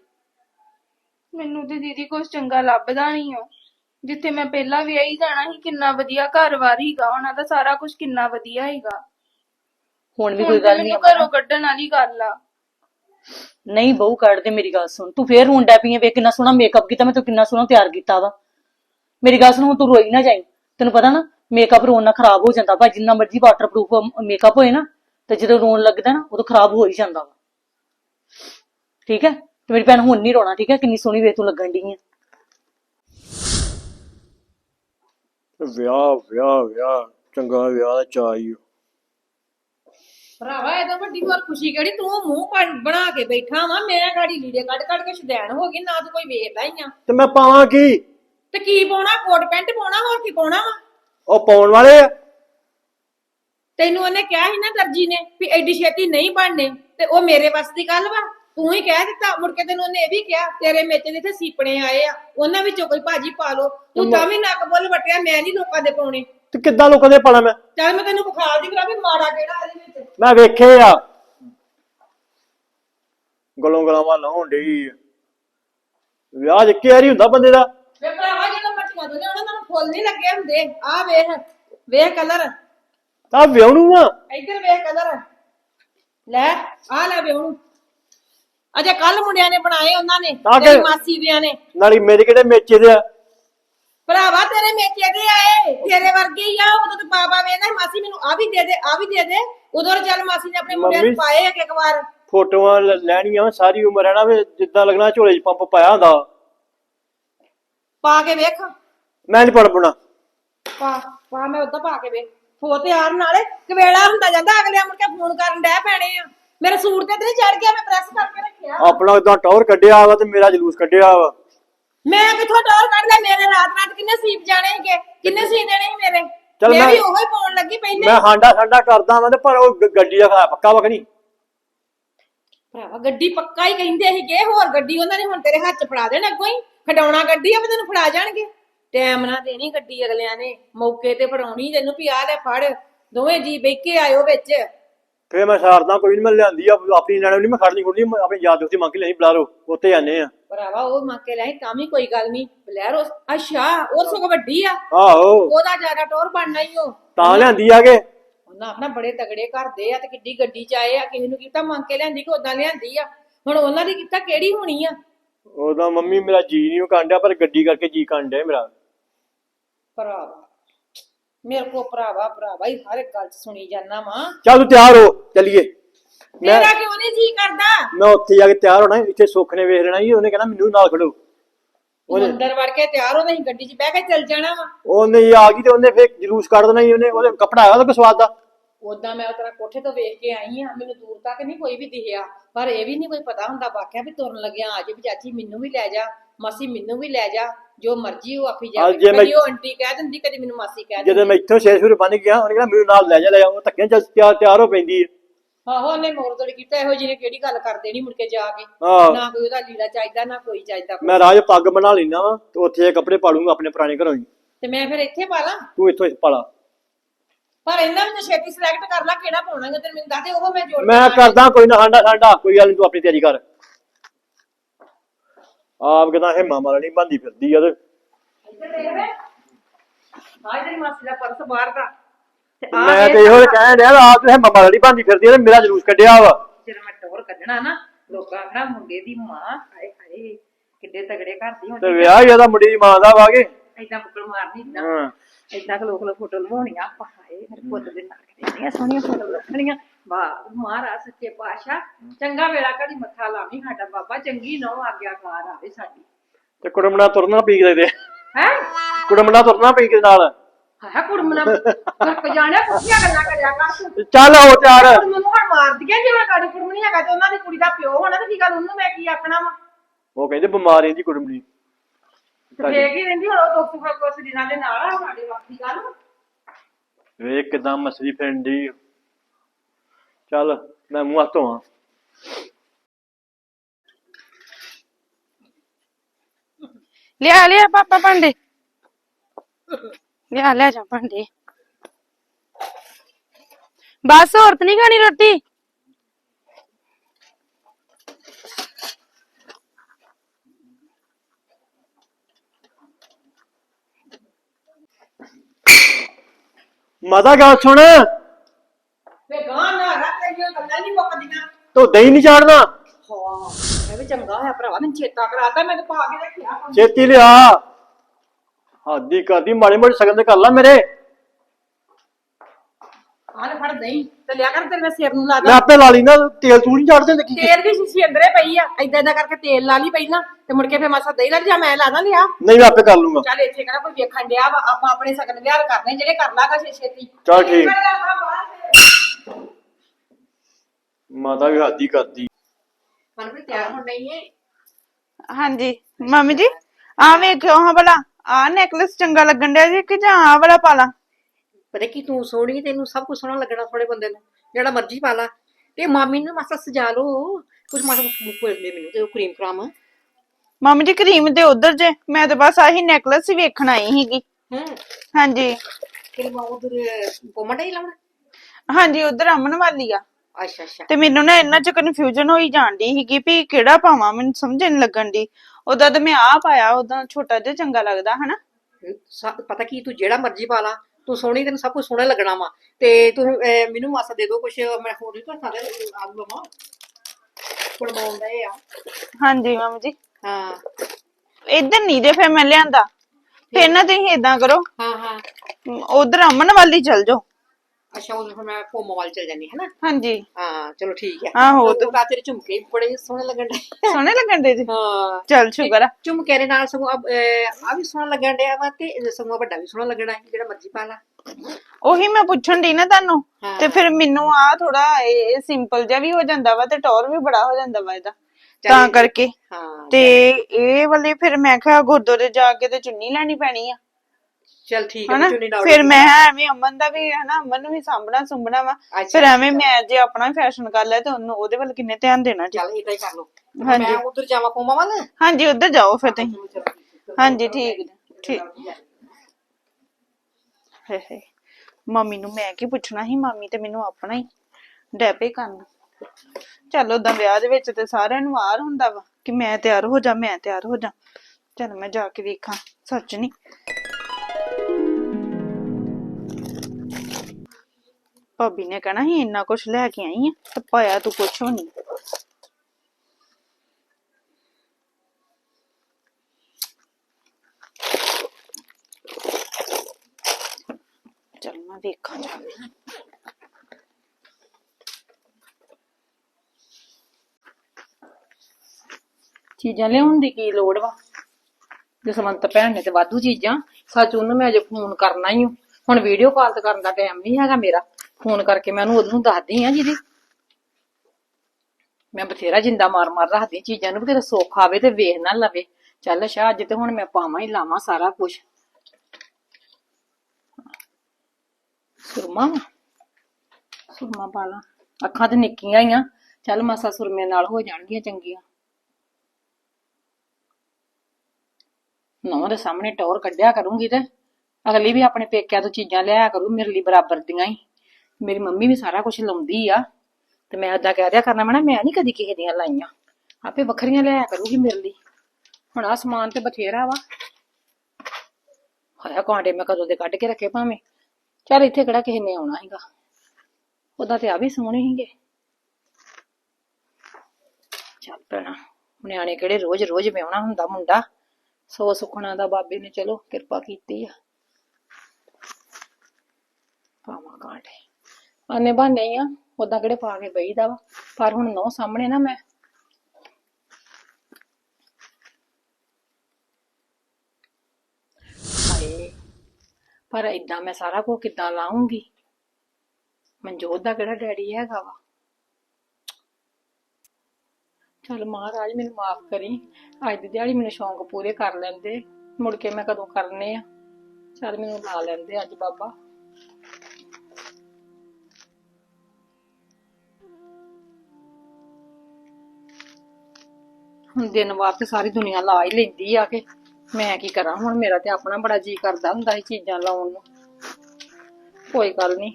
ਮੈਨੂੰ ਤੇ ਦੀਦੀ ਕੁਝ ਚੰਗਾ ਲੱਭਦਾ ਨਹੀਂ ਆ ਜਿੱਥੇ ਮੈਂ ਪਹਿਲਾਂ ਵੀ ਆਈ ਜਾਣਾ ਸੀ ਕਿੰਨਾ ਵਧੀਆ ਘਰ-ਬਾਰ ਹੀਗਾ ਉਹਨਾਂ ਦਾ ਸਾਰਾ ਕੁਝ ਕਿੰਨਾ ਵਧੀਆ ਹੀਗਾ ਹੁਣ ਵੀ ਕੋਈ ਗੱਲ ਨਹੀਂ ਮੈਨੂੰ ਘਰੋਂ ਕੱਢਣ ਵਾਲੀ ਗੱਲ ਆ। ਨਹੀਂ ਬਹੂ ਕੱਢ ਦੇ ਮੇਰੀ ਗੱਲ ਸੁਣ। ਤੂੰ ਫੇਰ ਰੋਣ ਡੈ ਪਈ ਆਂ, ਵੇਖ ਕਿੰਨਾ ਸੋਹਣਾ ਮੇਕਅਪ ਕੀਤਾ ਮੈਂ ਤੂੰ ਕਿੰਨਾ ਸੋਹਣਾ ਤਿਆਰ ਕੀਤਾ ਵਾ। ਮੇਰੀ ਗੱਲ ਸੁਣ ਹੁਣ ਤੂੰ ਰੋਈ ਨਾ ਜਾਈ। ਤੈਨੂੰ ਪਤਾ ਨਾ ਮੇਕਅਪ ਰੋਣ ਨਾਲ ਖਰਾਬ ਹੋ ਜਾਂਦਾ ਭਾਵੇਂ ਜਿੰਨਾ ਮਰਜ਼ੀ ਵਾਟਰਪ੍ਰੂਫ ਮੇਕਅਪ ਹੋਏ ਨਾ ਤੇ ਜਦੋਂ ਰੋਣ ਲੱਗਦਾ ਨਾ ਉਦੋਂ ਖਰਾਬ ਹੋ ਹੀ ਜਾਂਦਾ ਵਾ। ਠੀਕ ਹੈ? ਤੇ ਮੇਰੀ ਭੈਣ ਹੁਣ ਨਹੀਂ ਰੋਣਾ ਠੀਕ ਹੈ? ਕਿੰਨੀ ਸੋਹਣੀ ਵੇਖ ਤੂੰ ਲੱਗਣ ਡਈ ਹੈ ਵਿਆਹ ਵਿਆਹ ਵਿਆਹ ਚੰਗਾ ਵਿਆਹ ਦਾ। ਭਰਾਵਾ ਇਹ ਤਾਂ ਵੱਡੀ ਹੋਰ ਖੁਸ਼ੀ ਕਿਹੜੀ ਤੂੰ ਮੂੰਹ ਬਣ- ਬਣਾ ਕੇ ਬੈਠਾ ਵਾ ਮੈਂ ਗਾੜੀ ਲੀੜੇ ਕੱਢ ਕੱਢ ਕੇ ਸ਼ਦੈਣ ਹੋ ਗਈ ਨਾ ਤੂੰ ਕੋਈ ਵੇਖਦਾ ਹੀ ਆ। ਤੇ ਮੈਂ ਪਾਵਾਂ ਕੀ? ਤੇ ਕੀ ਪਾਉਣਾ ਕੋਟ ਪੈਂਟ ਪਾਉਣਾ ਹੋਰ ਕੀ ਪਾਉਣਾ ਵਾ? ਉਹ ਪਾਉਣ ਵਾਲੇ ਆ। ਤੈਨੂੰ ਉਹਨੇ ਕਿਹਾ ਸੀ ਨਾ ਦਰਜੀ ਨੇ ਵੀ ਐਡੀ ਛੇਤੀ ਨਹੀਂ ਬਣਨੇ ਤੇ ਉਹ ਮੇਰੇ ਵੱਸ ਦੀ ਗੱਲ ਵਾ? ਤੂੰ ਹੀ ਕਹਿ ਦਿੱਤਾ ਮੁੜ ਕੇ ਤੈਨੂੰ ਉਹਨੇ ਇਹ ਵੀ ਕਿਹਾ ਤੇਰੇ ਮੇਚੇ ਦੇ ਇੱਥੇ ਸੀਪਣੇ ਆਏ ਆ ਉਹਨਾਂ ਵਿੱਚੋਂ ਕੋਈ ਭਾਜੀ ਪਾ ਲਓ। ਤੂੰ ਤਾਂ ਵੀ ਨੱਕ ਬੁੱਲ ਵਟਿਆ ਮੈਂ ਨਹੀਂ ਲੋਕਾਂ ਦੇ ਪਾਉਣੇ। ਤੇ ਕਿੱਦਾਂ ਲੋਕਾਂ ਦੇ ਪਾਣਾ ਮੈਂ? ਚੱਲ ਮੈਂ ਤੈਨੂੰ ਬੁਖਾਰ ਦੀ ਕਰਾ ਵੀ ਮਾੜਾ ਕਿਹੜਾ ਇਹਦੇ ਵਿੱਚ। ਮੈਂ ਵੇਖੇ ਆ। ਗਲੋਂ ਗਲਾਵਾਂ ਲਾਉਣ ਡਈ। ਵਿਆਹ ਇੱਕ ਵਾਰੀ ਹੁੰਦਾ ਬੰਦੇ ਦਾ। ਵੇ ਭਰਾਵਾ ਜਦੋਂ ਮੱਟੀਆਂ ਦੋਨੇ ਉਹਨਾਂ ਨੂੰ ਫੁੱਲ ਨਹੀਂ ਲੱਗੇ ਹੁੰਦੇ। ਆ ਵੇਖ ਵੇਖ ਕਲਰ। ਤਾਂ ਵਿਆਹ ਨੂੰ ਆ। ਇੱਧਰ ਵੇਖ ਕਲਰ। ਲੈ ਆ ਲੈ ਵੇ ਉਹਨੂੰ ਅਜੇ ਕੱਲ ਮੁੰਡਿਆਂ ਨੇ ਬਣਾਏ ਉਹਨਾਂ ਨੇ ਕੇ- ਤੇਰੀ ਮਾਸੀ ਦਿਆਂ ਨੇ। ਨਾਲੇ ਮੇਰੇ ਕਿਹੜੇ ਮੇਚੇ ਦੇ ਆ? ਭਰਾਵਾ ਤੇਰੇ ਮੇਚੇ ਦੇ ਆਏ ਤੇਰੇ ਵਰਗੇ ਹੀ ਆ ਉਦੋਂ ਤੇ ਬਾਬਾ ਵੇਖਦਾ ਸੀ, ਮਾਸੀ ਮੈਨੂੰ ਆ ਵੀ ਦੇ ਦੇ ਆ ਵੀ ਦੇ ਦੇ। ਉਦੋਂ ਚੱਲ ਮਾਸੀ ਨੇ ਆਪਣੇ ਮੁੰਡਿਆਂ ਨੂੰ ਮੰਮੀ- ਪਾਏ ਇੱਕ ਇੱਕ ਵਾਰ। ਫੋਟੋਆਂ ਲ- ਲੈਣੀਆਂ ਸਾਰੀ ਉਮਰ ਰਹਿਣਾ ਵੀ ਜਿੱਦਾਂ ਲੱਗਣਾ ਝੋਲੇ 'ਚ ਪੰਪ ਪਾਇਆ ਹੁੰਦਾ। ਪਾ ਕੇ ਵੇਖ। ਮੈਂ ਨਹੀਂ ਪੜ ਪਣਾ ਪਾ ਪਾ ਮੈਂ ਉਦਾਂ ਪਾ ਕੇ ਵੇਖ। ਹੋ ਤੇ ਯਾਰ ਨਾਲੇ ਕਵੇਲਾ ਹੁੰਦਾ ਜਾਂਦਾ ਅਗਲੇ ਮੁੜ ਕੇ ਫੋਨ ਕਰਨ ਡੈ ਪੈਣੇ ਆ। ਮੇਰੇ ਸੂਟ ਤੇ ਤੇ ਚੜ ਗਿਆ ਮੈਂ ਪ੍ਰੈਸ ਕਰਕੇ ਰੱਖਿਆ। ਆਪਣਾ ਉਦਾਂ ਟੌਰ ਕੱਢਿਆ ਵਾ ਤੇ ਮੇਰਾ ਜਲੂਸ ਕੱਢਿਆ ਵਾ। ਮੈਂ ਕਿੱਥੋਂ ਟੌਰ ਕੱਢ ਲਿਆ? ਮੇਰੇ ਰਾਤ ਰਾਤ ਕਿੰਨੇ ਸੀਪ ਜਾਣੇ ਸੀਗੇ? ਕਿੰਨੇ ਸੀ ਦੇਣੇ ਸੀ ਮੇਰੇ? ਚੱਲ ਮੈਂ ਮੈਂ- ਵੀ ਉਹੀ ਪਾਉਣ ਲੱਗੀ ਪਹਿਲੇ। ਮੈਂ ਹਾਂਡਾ ਸਾਡਾ ਕਰਦਾ ਵਾਂ ਤੇ ਪਰ ਉਹ ਗ- ਗੱਡੀ ਦਾ ਖਾ ਪੱਕਾ ਵਖਣੀ ਭਰਾਵਾ ਗੱਡੀ ਪੱਕਾ ਹੀ ਕਹਿੰਦੇ ਸੀਗੇ ਹੋਰ ਗੱਡੀ ਉਹਨਾਂ ਨੇ ਹੁਣ ਤੇਰੇ ਹੱਥ 'ਚ ਫੜਾ ਦੇਣਾ ਅੱਗੋਂ ਹੀ। ਖਡਾਉਣਾ ਗੱਡੀ ਆ ਵੀ ਤੈਨੂੰ ਫੜਾ ਜਾਣਗੇ। ਟਾਈਮ ਨਾ ਦੇਣੀ ਗੱਡੀ ਅਗਲਿਆਂ ਨੇ। ਮੌਕੇ ਤੇ ਫੜਾਉਣੀ ਤੈਨੂੰ ਵੀ ਆ ਲੈ ਫੜ। ਦੋਵੇਂ ਜੀ ਬਹਿ ਕੇ ਆਇਓ ਵਿੱਚ। ਫੇਰ ਮੈਂ ਸਾਰਦਾ ਕੋਈ ਨਹੀਂ ਮੈਂ ਲਿਆਂਦੀ ਆ ਆਪਣੀ ਨਾਲੇ ਨਹੀਂ ਮੈਂ ਖੜਨੀ ਖੁੜਨੀ ਮੈਂ ਆਪਣੀ ਯਾਦ ਦੋਸਤੀ ਮੰਗ ਕੇ ਲਈ ਬਲਾਰੋ ਉੱਤੇ ਜਾਂਦੇ ਆ। ਭਰਾਵਾ ਉਹ ਮੰਗ ਕੇ ਲੈ ਤਾਂ ਵੀ ਕੋਈ ਗੱਲ ਨਹੀਂ ਬਲੈਰੋ ਅੱਛਾ ਉਹ ਸਗੋਂ ਵੱਡੀ ਆ। ਆਹੋ। ਉਹਦਾ ਜ਼ਿਆਦਾ ਟੋਰ ਬਣਨਾ ਹੀ ਉਹ। ਤਾਂ ਲਿਆਂਦੀ ਆ ਕੇ। ਉਹਨਾਂ ਆਪਣਾ ਬੜੇ ਤਗੜੇ ਕਰਦੇ ਆ ਤੇ ਕਿੱਡੀ ਗੱਡੀ ਚ ਆਏ ਆ ਕਿਸੇ ਨੂੰ ਕੀਤਾ ਮੰਗ ਕੇ ਲਿਆਂਦੀ ਕਿ ਉਦਾਂ ਲਿਆਂਦੀ ਆ। ਹੁਣ ਉਹਨਾਂ ਦੀ ਕੀਤਾ ਕਿਹੜੀ ਹੋਣੀ ਆ? ਉਹਦਾ ਮੰਮੀ ਮੇਰਾ ਜੀ ਨਹੀਂ ਕਾਂਡਿਆ ਪਰ ਗੱਡੀ ਕਰਕੇ ਜੀ ਕਾਂਡਿਆ ਮੇਰਾ। ਭਰਾਵਾ। ਮੇਰੇ ਕੋ ਭਰਾਵਾ ਭਰਾਵਾ ਹੀ ਹਰ ਇੱਕ ਗੱਲ ਚ ਸੁਣੀ ਜਾਂਦਾ ਵਾਂ। ਚੱਲ ਤੂੰ ਤਿਆਰ ਹੋ ਚੱਲੀਏ। ਮੈਂ ਤੇਰਾ ਕਿਉਂ ਨਹੀਂ ਜੀ ਕਰਦਾ? ਮੈਂ ਉੱਥੇ ਜਾ ਕੇ ਤਿਆਰ ਹੋਣਾ ਇੱਥੇ ਸੁੱਖ ਨੇ ਵੇਖ ਲੈਣਾ ਜੀ ਉਹਨੇ ਕਹਿਣਾ ਮੈਨੂੰ ਨਾਲ ਖੜੋ। ਤੂੰ ਅੰਦਰ ਵੜ ਕੇ ਤਿਆਰ ਹੋ ਨਹੀਂ ਗੱਡੀ 'ਚ ਬਹਿ ਕੇ ਚੱਲ ਜਾਣਾ ਵਾ। ਉਹਨੇ ਆ ਗਈ ਤੇ ਉਹਨੇ ਫੇਰ ਜਲੂਸ ਕੱਢ ਦੇਣਾ ਜੀ ਉਹਨੇ ਉਹਦੇ ਕੱਪੜਾ ਆਇਆ ਉਹਦਾ ਕੋਈ ਸਵਾਦ ਦਾ? ਉਦਾਂ ਮੈਂ ਤੇਰਾ ਕੋਠੇ ਤੋਂ ਵੇਖ ਕੇ ਆਈ ਆ ਮੈਨੂੰ ਦੂਰ ਤੱਕ ਨਹੀਂ ਕੋਈ ਵੀ ਦਿਖਿਆ ਪਰ ਇਹ ਵੀ ਨਹੀਂ ਕੋਈ ਪਤਾ ਹੁੰਦਾ ਵਾਕਿਆ ਵੀ ਤੁਰਨ ਲੱਗਿਆ ਆ ਜੇ ਵੀ ਚਾਚੀ ਮੈਨੂੰ ਵੀ ਲੈ ਜਾ ਮਾਸੀ ਮੈਨੂੰ ਵੀ ਲੈ ਜਾ ਜੋ ਮਰਜ਼ੀ ਉਹ ਆਖੀ ਜਾ ਅੱਜ ਜੇ ਮੈਂ- ਕਦੀ ਉਹ ਆਂਟੀ ਕਹਿ ਦਿੰਦੀ ਕਦੀ ਮੈਨੂੰ ਮਾਸੀ ਕਹਿ ਦਿੰਦੀ। ਜਦੋਂ ਮੈਂ ਇੱਥੋਂ ਛੇ ਸੁਰ ਬਣ ਗਿਆ ਉਹਨੇ ਕਹਿਣਾ ਮੈਨੂੰ ਨਾਲ ਲੈ ਜਾ ਲੈ ਜਾ ਉਹ ਧੱਕੇ ਚੱਲ ਤਿਆਰ ਤਿਆਰ ਹੋ ਪੈਂਦੀ ਹੈ। ਆਹੋ ਉਹਨੇ ਮੋਰਦੜ ਕੀਤਾ ਇਹੋ ਜਿਹੀ ਨੇ ਕਿਹੜੀ ਗੱਲ ਕਰ ਦੇਣੀ ਮੁੜ ਕੇ ਜਾ ਕੇ। ਨਾ ਕੋਈ ਉਹਦਾ ਲੀੜਾ ਚਾਹੀਦਾ ਨਾ ਕੋਈ ਚਾਹੀਦਾ ਮੈਂ ਰਾਜ ਪੱਗ ਬਣਾ ਲੈਣਾ ਵਾ ਤੇ ਉੱਥੇ ਇਹ ਕੱਪੜੇ ਪਾ ਲੂੰਗਾ ਆਪਣੇ ਪੁਰਾਣੇ ਘਰੋਂ ਹੀ। ਤੇ ਮੈਂ ਫਿਰ ਇੱਥੇ ਪਾ ਲਾਂ ਤੂੰ ਇੱਥੋਂ ਪਾਲਾ। ਪਰ ਇਹਨਾਂ ਵਿੱਚ ਛੇਤੀ ਸਿਲੈਕਟ ਕਰ ਲੈ ਕਿਹੜਾ ਪਾਉਣਾ ਹੈ ਤੇ ਮੈਨੂੰ ਦੱਸ ਦੇ ਉਹ ਮੈਂ ਜੋੜ ਮੈਂ ਕਰਦਾ ਕੋਈ ਨਾ ਸਾਡਾ ਸਾਡਾ ਕੋਈ ਗੱਲ ਨਹੀਂ ਤੂੰ ਆਪਣੀ ਤਿਆਰੀ ਕਰ। ਆਪ ਕਹਿੰਦਾ ਹਿੰਮਾ ਮਾਰਾ ਨਹੀਂ ਬੰਦੀ ਫਿਰਦੀ ਆ ਤੇ। ਹਾਂ ਜਿਹੜੀ ਮਾਸੀ ਦਾ ਪਰਸ ਬਾਹਰ ਦਾ। ਤੇ ਆ ਮੈਂ ਤੇ ਇਹੋ ਕਹਿਣ ਡਿਆ ਆਪ ਤੇ ਹਿੰਮਾ ਮਾਰਾ ਨਹੀਂ ਬੰਦੀ ਫਿਰਦੀ ਆ ਤੇ ਮੇਰਾ ਜਲੂਸ ਕੱਢਿਆ ਵਾ। ਜਦੋਂ ਮੈਂ ਟੋਰ ਕੱਢਣਾ ਨਾ ਲੋਕਾਂ ਆਖਣਾ ਮੁੰਡੇ ਦੀ ਮਾਂ ਹਾਏ ਹਾਏ ਕਿੱਡੇ ਤਗੜੇ ਘਰ ਦੀ ਤੇ ਹੁੰਦੀ ਵਿਆਹ ਹੀ ਉਹਦਾ ਮੁੰਡੇ ਦੀ ਮਾਂ ਦਾ ਵਾਗੇ ਏਦਾਂ ਬੁੱਕਲ ਮਾਰਨੀ ਹਾਂ। ਏਦਾਂ ਕਿ ਲੋਕ ਲੋਕ ਫੋਟੋ ਲਵਾਉਣੀਆਂ ਆਪਾਂ ਹਾਏ ਮੇਰੇ ਪੁੱਤ ਦੇ ਨਾਲ ਕਿੰਨੀਆਂ ਸੋਹਣੀਆਂ ਫੋਟੋ ਲੱਗਣੀਆਂ ਵਾਹ ਮਹਾਰਾਜ ਸੱਚੇ ਪਾਤਸ਼ਾਹ ਚੰਗਾ ਵੇਲਾ ਕਦੀ ਮੱਥਾ ਲਾਵੀਂ ਸਾਡਾ ਬਾਬਾ ਚੰਗੀ ਨੋ ਆਗਿਆਕਾਰ ਆਵੇ ਸਾਡੀ। ਤੇ ਕੁੜਮਣਾ ਤੁਰਨਾ ਪੀਕ ਦੇ ਦੇ। ਹੈ? ਕੁੜਮਣਾ ਤੁਰਨਾ ਪੀਕ ਦੇ ਨਾਲ। ਹਾਏ ਕੁੜਮਣਾ ਕਰ ਜਾਣਿਆ ਕੁੱਤੀਆਂ ਗੱਲਾਂ ਕਰਿਆ ਕਰ ਚੱਲ ਹੋ ਤਿਆਰ। ਮੈਨੂੰ ਹੁਣ ਮਾਰ ਦਿਆਂ ਜੇ ਮੈਂ ਗਾੜੀ ਕੁੜਮਣੀ ਹੈਗਾ ਤੇ ਉਹਨਾਂ ਦੀ ਕੁੜੀ ਦਾ ਪਿਓ ਹੋਣਾ ਤੇ ਕੀ ਗੱਲ ਉਹਨੂੰ ਮੈਂ ਕੀ ਆਖਣਾ ਵਾ? ਉਹ ਕਹਿੰਦੇ ਬਿਮਾਰੀ ਦੀ ਕੁੜਮਣੀ। ਤੇ ਫੇਕ ਹੀ ਰਹਿੰਦੀ ਹੁਣ ਉਹ ਦੁੱਖ ਸੁੱਖ ਕੁਛ ਦਿਨਾਂ ਦੇ ਨਾਲ ਆ ਸਾਡੇ ਵਕਤ ਦੀ ਗੱਲ? ਵੇਖ ਕਿਦਾਂ ਮਸਰੀ ਫੈਂਡੀ ਚੱਲ ਮੈਂ ਮੂੰਹ ਹੱਥ ਧੋਵਾਂ ਲਿਆ ਲਿਆ ਪਾਪਾ ਭਾਂਡੇ। ਲਿਆ ਲੈ ਜਾ ਭਾਂਡੇ। ਬਸ ਹੋਰ ਤਾਂ ਨਹੀਂ ਖਾਣੀ ਰੋਟੀ? ਮਾਤਾ ਗੱਲ ਸੁਣ। ਤੇ ਗਾਂ ਨਾ ਰੱਖ ਤੇਰੀਆਂ ਗੱਲਾਂ ਨਹੀਂ ਮੁੱਕਦੀਆਂ। ਤੂੰ ਦਹੀਂ ਨਹੀਂ ਚਾੜਨਾ? ਹਾਂ ਇਹ ਵੀ ਚੰਗਾ ਹੋਇਆ ਭਰਾਵਾ ਮੈਨੂੰ ਚੇਤਾ ਕਰਾਤਾ ਮੈਂ ਤਾਂ ਪਾ ਕੇ ਰੱਖਿਆ। ਛੇਤੀ ਲਿਆ। ਹਾਦੀ ਕਰਦੀ ਮਾੜੀ ਮੋਟੀ ਸਗਨ ਤੇ ਕਰ ਲਾ ਮੇਰੇ। ਆਹ ਫੜ ਤੇ ਲਿਆ ਕਰ ਤੇਰੇ ਮੈਂ ਸਿਰ ਨੂੰ ਲਾ ਮੈਂ ਦਾਂ। ਆਪੇ ਲਾ ਲਈ ਨਾ ਤੇਲ ਤੂੰ ਨਹੀਂ ਚਾੜਦੇ ਤੇ ਕੀ ਤੇਲ ਦੀ ਸ਼ੀਸ਼ੀ ਅੰਦਰੇ ਪਈ ਆ। ਏਦਾਂ ਏਦਾਂ ਕਰਕੇ ਤੇਲ ਲਾ ਲਈ ਪਹਿਲਾਂ ਤੇ ਮੁੜ ਕੇ ਫੇਰ ਮਾਸਾ ਦਹੀਂ ਲਾ ਲਈ ਜਾਂ ਮੈਂ ਲਾ ਦਾਂ ਲਿਆ। ਨਹੀਂ ਮੈਂ ਆਪੇ ਕਰ ਲੂੰਗਾ। ਚੱਲ ਇੱਥੇ ਕਿਹੜਾ ਕੋਈ ਵੇਖਣ ਡਿਆ ਵਾ ਆਪਾਂ ਆਪਣੇ ਸਗਨ ਵਿਹਾਰ ਕਰਨੇ ਜਿਹੜੇ ਕਰ ਲਾਗਾ ਛੇ ਛੇਤੀ। ਚੱਲ ਠੀਕ। ਮੈਂ ਲਾਵਾਂ ਬਾਹਰ ਤੇ। ਮਾਤਾ ਵੀ ਹਾਦੀ ਕਰਦੀ। ਮਨਪ੍ਰੀਤ ਤਿਆਰ ਹੋਣ ਨਹੀਂ ਹੈ? ਹਾਂਜੀ। ਮੰਮੀ ਜੀ ਆ ਵੇਖਿਓ ਹਾਂ ਭਲਾ। ਆ ਨੈਕਲਸ ਚੰਗਾ ਲੱਗਣ ਡਿਆ ਜੀ ਕਿ ਜਾਂ ਆ ਵਾਲਾ ਪਾ ਲਾਂ? ਪਤਾ ਕੀ ਤੂੰ ਸੋਹਣੀ ਤੈਨੂੰ ਸਭ ਕੁਝ ਸੋਹਣਾ ਲੱਗਣਾ ਥੋੜੇ ਬੰਦੇ ਨੂੰ ਜਿਹੜਾ ਮਰਜ਼ੀ ਪਾ ਲਾ। ਤੇ ਮਾਮੀ ਨੂੰ ਮਾਸਾ ਸਜਾ ਲਓ ਕੁਝ ਮਾਸਾ ਕੋਲ ਦੇ ਮੈਨੂੰ ਤੇ ਉਹ ਕਰੀਮ ਕਰਾਮ ਮੰਮੀ ਜੀ ਕਰੀਮ ਤੇ ਉਧਰ ਜੇ ਮੈਂ ਤਾਂ ਬਸ ਆਹੀ ਨੈਕਲਸ ਹੀ ਵੇਖਣ ਆਈ ਸੀਗੀ। ਹਾਂ। ਹਾਂਜੀ। ਕਿ ਮਾ ਉਧਰ ਕੋਮੜਾ ਹੀ ਲਾਉਣਾ? ਹਾਂਜੀ ਉਧਰ ਅਮਨ ਵਾਲੀ ਆ। ਅੱਛਾ ਅੱਛਾ। ਤੇ ਮੈਨੂੰ ਨਾ ਇਹਨਾਂ ਚ ਕਨਫਿਊਜ਼ਨ ਹੋਈ ਜਾਂਦੀ ਸੀਗੀ ਵੀ ਕਿਹੜਾ ਪਾਵਾਂ ਮੈਨੂੰ ਸਮਝ ਨਹੀਂ ਲੱਗਣ ਦੀ ਉਦਾਂ ਤਾਂ ਮੈਂ ਆ ਪਾਇਆ ਉਦਾਂ ਛੋਟਾ ਜਿਹਾ ਚੰਗਾ ਲੱਗਦਾ ਹਨਾ? ਪਤਾ ਕੀ ਤੂੰ ਜਿਹੜਾ ਮਰਜ਼ੀ ਪਾ ਲਾ। ਤੂੰ ਸੋਹਣੀ ਤੈਨੂੰ ਸਭ ਕੁਝ ਸੋਹਣਾ ਲੱਗਣਾ ਵਾ। ਤੇ ਤੂੰ ਅਹ, ਮੈਨੂੰ ਮਾਸਾ ਦੇ ਦੋ ਕੁਛ ਮੈਂ ਹੋਰ ਨਹੀਂ ਤਾਂ ਸਾਰੇ ਆਲੂ ਲਵਾਂ। ਕੁੜਮਾਉਂਦਾ ਇਹ ਆ। ਹਾਂਜੀ ਮੰਮੀ ਜੀ। ਹਾਂ। ਇੱਧਰ ਨਹੀਂ ਦੇ ਫਿਰ ਮੈਂ ਲਿਆਂਦਾ। ਫਿਰ ਨਾ ਤੁਸੀਂ ਏਦਾਂ ਕਰੋ। ਹਾਂ ਹਾਂ। ਉਧਰ ਅਮਨ ਵਾਲੀ ਚਲ ਜਾਓ। ਅੱਛਾ ਉਹ ਫਿਰ ਮੈਂ ਪੋਮੋ ਵਾਲ ਚਲ ਜਾਨੀ ਹੈ ਨਾ ਹਾਂਜੀ। ਹਾਂ ਚਲੋ ਠੀਕ ਹੈ। ਆਹੋ, ਉਹ ਤਾਂ ਤੇਰੇ ਝੁਮਕੇ ਵੀ ਬੜੇ ਸੋਹਣੇ ਲੱਗਣ ਡੇ ਸੋਹਣੇ ਲੱਗਣ ਦੇ ਜੀ। ਹਾਂ। ਚਲ ਸ਼ੁਕਰ ਆ। ਝੁਮਕੇ ਦੇ ਨਾਲ ਸਗੋਂ ਆ ਵੀ ਸੋਹਣਾ ਲੱਗਣ ਡਿਆ ਵਾ ਤੇ ਸਗੋਂ ਵੱਡਾ ਵੀ ਸੋਹਣਾ ਲੱਗਣਾ ਹੈ ਜਿਹੜਾ ਮਰਜ਼ੀ ਪਾ ਲਾ। ਉਹੀ ਮੈਂ ਪੁੱਛਣ ਦੀ ਨਾ ਤੁਹਾਨੂੰ ਹਾਂ। ਤੇ ਫਿਰ ਮੈਨੂੰ ਆ ਥੋੜਾ ਇਹ ਸਿੰਪਲ ਜਿਹਾ ਵੀ ਹੋ ਜਾਂਦਾ ਵਾ ਤੇ ਟੌਰ ਵੀ ਬੜਾ ਹੋ ਜਾਂਦਾ ਵਾ ਇਹਦਾ। ਤਾਂ ਕਰਕੇ। ਹਾਂ ਤੇ ਇਹ ਵਾਲੇ ਫਿਰ ਮੈਂ ਕਿਹਾ ਗੁਰਦੁਆਰੇ ਜਾ ਕੇ ਤੇ ਚੁੰਨੀ ਲੈਣੀ ਪੈਣੀ ਆ। ਚਲ ਠੀਕ ਹੈ ਹਨਾ? ਚੁੰਨੀ ਨਾਲ ਫਿਰ ਮੈਂ ਐਵੇਂ ਅਮਨ ਦਾ ਵੀ ਹਨਾ ਅਮਨ ਨੂੰ ਵੀ ਸਾਂਭਣਾ ਸੁੰਭਣਾ ਵਾ। ਫਿਰ ਐਵੇਂ ਮੈਂ ਜੇ ਆਪਣਾ ਫੈਸ਼ਨ ਕਰ ਲਿਆ ਤੇ ਉਹਨੂੰ ਉਹਦੇ ਵੱਲ ਕਿੰਨੇ ਧਿਆਨ ਦੇਣਾ ਜੀ। ਚੱਲ ਇਦਾਂ ਹੀ ਕਰ ਲੋ ਹਾਂਜੀ। ਮੈਂ ਉਧਰ ਜਾਵਾਂ ਪੋਮਾ ਵੱਲ? ਹਾਂਜੀ ਉੱਧਰ ਜਾਓ ਫਿਰ ਤੁਸੀਂ। ਹਾਂਜੀ ਠੀਕ ਠੀਕ। ਹੇ ਹੇ। ਮੰਮੀ ਨੂੰ ਮੈਂ ਕੀ ਪੁੱਛਣਾ ਸੀ? ਮੰਮੀ ਤੇ ਮੈਨੂੰ ਆਪਣਾ ਹੀ ਡੈਪੇ ਕਰਨ। ਚੱਲ ਓਦਾਂ ਵਿਆਹ ਦੇ ਵਿੱਚ ਤੇ ਸਾਰਿਆਂ ਨੂੰ ਆਰ ਹੁੰਦਾ ਵਾ ਕਿ ਮੈਂ ਤਿਆਰ ਹੋ ਜਾ ਮੈਂ ਤਿਆਰ ਹੋ ਜਾ। ਚੱਲ ਮੈਂ ਜਾ ਕੇ ਵੇਖਾਂ ਸੱਚ ਨਹੀਂ ਭਾਬੀ ਨੇ ਕਹਿਣਾ ਸੀ, ਇੰਨਾ ਕੁਛ ਲੈ ਕੇ ਆਈ ਆ ਤੇ ਪਾਇਆ ਤੂੰ ਕੁਛ ਵੀ ਨਹੀਂ। ਚੱਲ ਮੈਂ ਵੇਖਾਂ ਜਾ ਚੀਜ਼ਾਂ ਲਿਆਉਣ ਦੀ ਕੀ ਲੋੜ ਵਾ? ਜਸਵੰਤ ਭੈਣ ਨੇ ਤੇ ਵਾਧੂ ਚੀਜ਼ਾਂ। ਸੱਚ ਉਹਨੂੰ ਮੈਂ ਅਜੇ ਫੋਨ ਕਰਨਾ ਹੀ ਹੁਣ ਵੀਡੀਓ ਕਾਲ ਤੇ ਕਰਨ ਦਾ ਟਾਈਮ ਨਹੀਂ ਹੈਗਾ ਮੇਰਾ। ਫੋਨ ਕਰਕੇ ਮੈਂ ਉਹਨੂੰ ਉਹਨੂੰ ਦੱਸਦੀ ਆ ਜਿਹਦੀ। ਮੈਂ ਬਥੇਰਾ ਜਿੰਦਾ ਮਾਰ ਮਾਰ ਰੱਖਦੀ ਚੀਜ਼ਾਂ ਨੂੰ ਵੀ ਕਿਤੇ ਸੁੱਖ ਆਵੇ ਤੇ ਵੇਖ ਨਾ ਲਵੇ। ਚੱਲ ਸ਼ਾਹ ਅੱਜ ਤੇ ਹੁਣ ਮੈਂ ਪਾਵਾਂ ਹੀ ਲਾਵਾਂ ਸਾਰਾ ਕੁਝ ਸੁਰਮਾ। ਵਾ। ਸੁਰਮਾ ਪਾ ਲਾ। ਅੱਖਾਂ ਤੇ ਨਿੱਕੀਆਂ ਹੀ ਆ। ਚੱਲ ਮਾਸਾ ਸੁਰਮੇ ਨਾਲ ਹੋ ਜਾਣਗੀਆਂ ਚੰਗੀਆਂ। ਨੌਂ ਦੇ ਸਾਹਮਣੇ ਟੌਰ ਕੱਢਿਆ ਕਰੂੰਗੀ ਤੇ। ਅਗਲੀ ਵੀ ਆਪਣੇ ਪੇਕਿਆਂ ਤੋਂ ਚੀਜ਼ਾਂ ਲਿਆਇਆ ਕਰੂ, ਮੇਰੇ ਲਈ ਬਰਾਬਰ ਦੀਆਂ ਹੀ। ਮੇਰੀ ਮੰਮੀ ਵੀ ਸਾਰਾ ਕੁਝ ਲਾਉਂਦੀ ਆ। ਤੇ ਮੈਂ ਓਦਾਂ ਕਹਿ ਦਿਆ ਕਰਨਾ, ਮੈਂ ਮੈਂ ਨਹੀਂ ਕਦੀ ਕਿਸੇ ਦੀਆਂ ਲਾਈਆਂ। ਆਪੇ ਵੱਖਰੀਆਂ ਲਿਆਇਆ ਕਰੂਗੀ ਮੇਰੇ ਲਈ। ਹੁਣ ਆਹ ਸਮਾਨ ਤੇ ਬਥੇਰਾ ਵਾ। ਹਾਇਆ ਕਾਂਡੇ ਮੈਂ ਕਦੋਂ ਦੇ ਕੱਢ ਕੇ ਰੱਖੇ ਭਾਵੇਂ। ਚੱਲ ਇੱਥੇ ਕਿਹੜਾ ਕਿਸੇ ਨੇ ਆਉਣਾ ਹੈਗਾ ਉਹਦਾ ਤੇ ਆ ਵੀ ਸੋਹਣੇ ਸੀਗੇ। ਚੱਲ ਪੈਣਾ ਨਿਆਣੇ ਕਿਹੜੇ ਰੋਜ਼ ਰੋਜ਼ ਵਿਆਹਣਾ ਹੁੰਦਾ ਮੁੰਡਾ। ਸੋ ਸੁਖਣਾ ਦਾ ਬਾਬੇ ਨੇ ਚਲੋ ਕਿਰਪਾ ਕੀਤੀ ਆ। ਪਾਵਾਂ ਕਾਂਟੇ। ਆਨੇ ਬਹਾਨੇ ਆ ਉਦਾਂ ਕਿਹੜੇ ਪਾ ਕੇ ਬਈਦਾ ਵਾ, ਪਰ ਹੁਣ ਨੋ ਸਾਹਮਣੇ ਨਾ ਮੈਂ। ਹਾਏ, ਪਰ ਇਦਾਂ ਮੈਂ ਸਾਰਾ ਕੁਝ ਕਿੱਦਾਂ ਲਾਉਂਗੀ ਮਨਜੋਤ ਦਾ ਕਿਹੜਾ ਡੈਡੀ ਹੈਗਾ ਵਾ? ਚਲ ਮਹਾਰਾਜ ਮੈਨੂੰ ਮਾਫ ਕਰੀ, ਅੱਜ ਦੀ ਦਿਹਾੜੀ ਮੈਨੂੰ ਸ਼ੌਂਕ ਪੂਰੇ ਕਰ ਲੈਂਦੇ, ਮੁੜ ਕੇ ਮੈਂ ਕਦੋਂ ਕਰਨੇ ਆ? ਚਲ ਮੈਨੂੰ ਲਾ ਲੈਂਦੇ ਅੱਜ ਬਾਬਾ। ਹੁਣ ਦਿਨ ਵਾਰ ਤੇ ਸਾਰੀ ਦੁਨੀਆ ਲਾ ਹੀ ਲੈਂਦੀ ਆ ਕਿ। ਮੈਂ ਕੀ ਕਰਾਂ ਹੁਣ? ਮੇਰਾ ਤੇ ਆਪਣਾ ਬੜਾ ਜੀ ਕਰਦਾ ਹੁੰਦਾ ਸੀ ਚੀਜ਼ਾਂ ਲਾਉਣ ਨੂੰ। ਕੋਈ ਗੱਲ ਨਹੀਂ।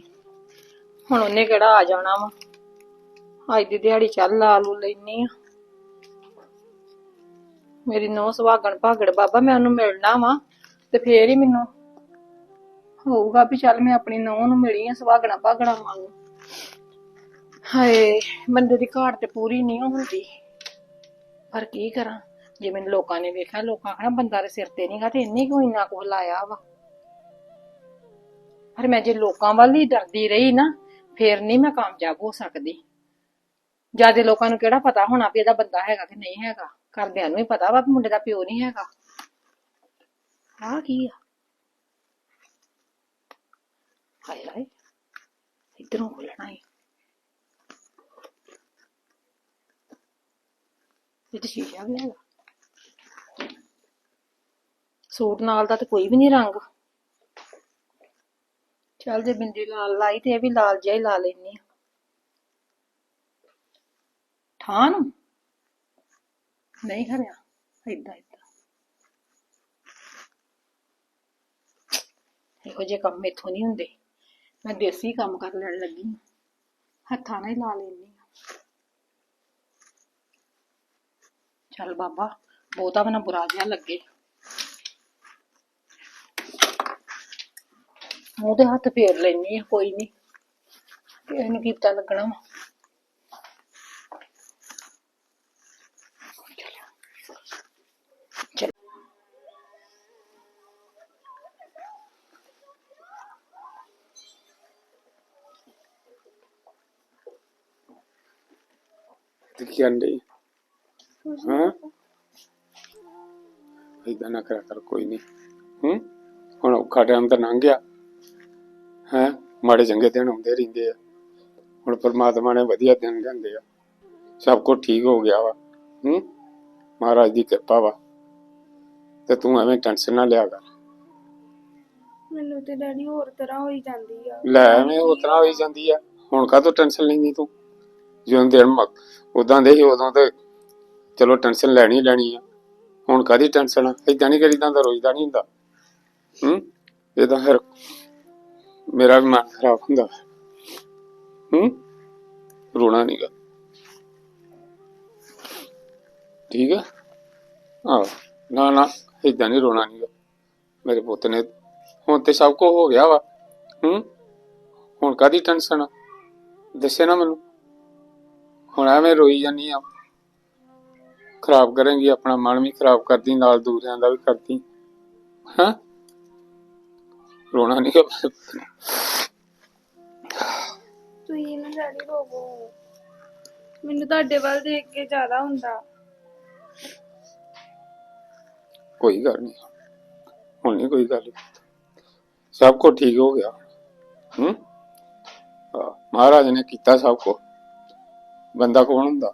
ਹੁਣ ਉਹਨੇ ਕਿਹੜਾ ਆ ਜਾਣਾ ਵਾ? ਅੱਜ ਦੀ ਦਿਹਾੜੀ ਚੱਲ ਲਾ ਲੂ ਲੈਨੀ ਆ। ਮੇਰੀ ਨੌ ਸੁਹਾਗਣ ਭਾਗੜ ਬਾਬਾ, ਮੈਂ ਉਹਨੂੰ ਮਿਲਣਾ ਵਾ ਤੇ ਫੇਰ ਹੀ ਮੈਨੂੰ ਹੋਊਗਾ ਵੀ ਚੱਲ ਮੈਂ ਆਪਣੀ ਨੌ ਨੂੰ ਮਿਲੀ ਆ ਸੁਹਾਗਣਾ ਭਾਗੜਾ ਵਾਂਗੂ। ਹਾਏ, ਬੰਦੇ ਦੀ ਘਾਟ ਤੇ ਪੂਰੀ ਨਹੀਂ ਹੁੰਦੀ। ਪਰ ਕੀ ਕਰਾਂ? ਜੇ ਮੈਨੂੰ ਲੋਕਾਂ ਨੇ ਵੇਖਿਆ, ਲੋਕਾਂ ਆਖਣਾ ਬੰਦਾ ਦੇ ਸਿਰ ਤੇ ਨਹੀਂਗਾ ਤੇ ਇੰਨੀ ਕੋਈ ਇੰਨਾ ਕੁ ਲਾਇਆ ਵਾ। ਪਰ ਮੈਂ ਜੇ ਲੋਕਾਂ ਵੱਲ ਹੀ ਡਰਦੀ ਰਹੀ ਨਾ, ਫੇਰ ਨਹੀਂ ਮੈਂ ਕਾਮਯਾਬ ਹੋ ਸਕਦੀ। ਜਿਆਦੇ ਲੋਕਾਂ ਨੂੰ ਕਿਹੜਾ ਪਤਾ ਹੋਣਾ ਵੀ ਇਹਦਾ ਬੰਦਾ ਹੈਗਾ ਕਿ ਨਹੀਂ ਹੈਗਾ। ਘਰਦਿਆਂ ਨੂੰ ਹੀ ਪਤਾ ਵਾ ਵੀ ਮੁੰਡੇ ਦਾ ਪਿਓ ਨਹੀਂ ਹੈਗਾ। ਆਹ ਕੀ ਆ? ਹਾਏ ਹਾਏ, ਇਧਰੋਂ ਖੋਲਣਾ ਹੈ ਇਹ ਤਾਂ ਸ਼ੀਸ਼ਾ ਵੀ ਹੈਗਾ। ਸੂਟ ਨਾਲ ਦਾ ਤੇ ਕੋਈ ਵੀ ਨਹੀਂ ਰੰਗ। ਚੱਲ ਜੇ ਬਿੰਦੀ ਲਾਲ ਲਾਈ ਤੇ ਇਹ ਵੀ ਲਾਲ ਜਿਹਾ ਹੀ ਲਾ ਲੈਣੀ ਆ ਠਾਂ ਨੂੰ? ਨਹੀਂ ਖਰਿਆ ਏਦਾਂ ਏਦਾਂ। ਇਹੋ ਜਿਹੇ ਕੰਮ ਮੇਥੋਂ ਨਹੀਂ ਹੁੰਦੇ। ਮੈਂ ਦੇਸੀ ਕੰਮ ਕਰ ਲੈਣ ਲੱਗੀ ਹੱਥਾਂ ਨਾਲ ਹੀ ਲਾ ਲੈਣੀ ਚੱਲ ਬਾਬਾ, ਬਹੁਤਾ ਵੀ ਨਾ ਬੁਰਾ ਜਿਹਾ ਲੱਗੇ। ਮੂੰਹ ਤੇ ਹੱਥ ਫੇਰ ਲੈਣੀ ਆ, ਕੋਈ ਨਹੀਂ ਕਿਸੇ ਨੂੰ ਕੀ ਲੱਗਣਾ ਵਾ। ਚੱਲ ਤੇ ਕੀ ਇਦਾਂ ਨਾ ਕਰਿਆ ਕਰ ਕੋਈ ਨਹੀਂ। ਹੂੰ? ਹੁਣ ਔਖਾ ਟਾਈਮ ਤਾਂ ਲੰਘ ਗਿਆ। ਹੈ? ਮਾੜੇ ਚੰਗੇ ਦਿਨ ਆਉਂਦੇ ਰਹਿੰਦੇ ਆ। ਹੁਣ ਪਰਮਾਤਮਾ ਨੇ ਵਧੀਆ ਦਿਨ ਲਿਆਂਦੇ ਆ। ਸਭ ਕੁਝ ਠੀਕ ਹੋ ਗਿਆ ਵਾ। ਹੂੰ? ਮਹਾਰਾਜ ਦੀ ਕਿਰਪਾ ਵਾ। ਤੇ ਤੂੰ ਐਵੇਂ ਟੈਨਸ਼ਨ ਨਾ ਲਿਆ ਕਰ। ਮੈਨੂੰ ਤੇ ਡੈਡੀ ਹੋਰ ਤਰ੍ਹਾਂ ਹੋਈ ਜਾਂਦੀ ਆ। ਲੈ ਐਵੇਂ ਉਤਰਾ ਹੋਈ ਜਾਂਦੀ ਆ। ਹੁਣ ਕਾਹਤੋਂ ਟੈਨਸ਼ਨ ਲੈਂਦੀ ਤੂੰ? ਜਦੋਂ ਦਿਨ ਉਦਾਂ ਦੇ ਹੀ ਉਦੋਂ ਤੇ ਚਲੋ ਟੈਨਸ਼ਨ ਲੈਣੀ ਲੈਣੀ ਆ। ਹੁਣ ਕਾਦੀ ਟੈਨਸ਼ਨ ਆ? ਏਦਾਂ ਨਹੀਂ ਕਰੀਦਾ ਤਾਂ ਰੋਈਦਾ ਨਹੀਂ ਹੁੰਦਾ। ਹੂੰ? ਇਹ ਤਾਂ ਫਿਰ ਮੇਰਾ ਵੀ ਮਨ ਖਰਾਬ ਹੁੰਦਾ। ਹੂੰ? ਰੋਣਾ ਨਹੀਂਗਾ ਠੀਕ ਆ? ਆਹ। ਨਾ ਨਾ, ਏਦਾਂ ਨਹੀਂ ਰੋਣਾ ਨਹੀਂਗਾ ਮੇਰੇ ਪੁੱਤ ਨੇ ਹੁਣ ਤੇ ਸਭ ਕੁਝ ਹੋ ਗਿਆ ਵਾ। ਹੂੰ? ਹੁਣ ਕਾਦੀ ਟੈਨਸ਼ਨ ਆ? ਦੱਸੇ ਨਾ ਮੈਨੂੰ। ਹੁਣ ਐਵੇਂ ਰੋਈ ਜਾਨੀ ਆ। ਖਰਾਬ ਕਰਾਂਗੀ ਆਪਣਾ ਮਨ ਵੀ ਖਰਾਬ ਕਰਦੀ ਨਾਲ ਦੂਰਿਆਂ ਦਾ ਵੀ ਕਰਦੀ। ਹਾਂ? ਰੋਣਾ ਨਹੀਂ ਤੁਸੀਂ ਨਾ ਡੈਡੀ ਰੋਵੋ। ਮੈਨੂੰ ਤੁਹਾਡੇ ਵੱਲ ਦੇਖ ਕੇ ਜ਼ਿਆਦਾ ਹੁੰਦਾ। ਕੋਈ ਗੱਲ ਨਹੀਂ ਹੁਣ ਨਹੀਂ ਕੋਈ ਗੱਲ। ਸਭ ਕੁਝ ਠੀਕ ਹੋ ਗਿਆ। ਹੂੰ? ਹਾਂ, ਮਹਾਰਾਜ ਨੇ ਕੀਤਾ ਸਭ ਕੁਝ ਬੰਦਾ ਕੌਣ ਹੁੰਦਾ?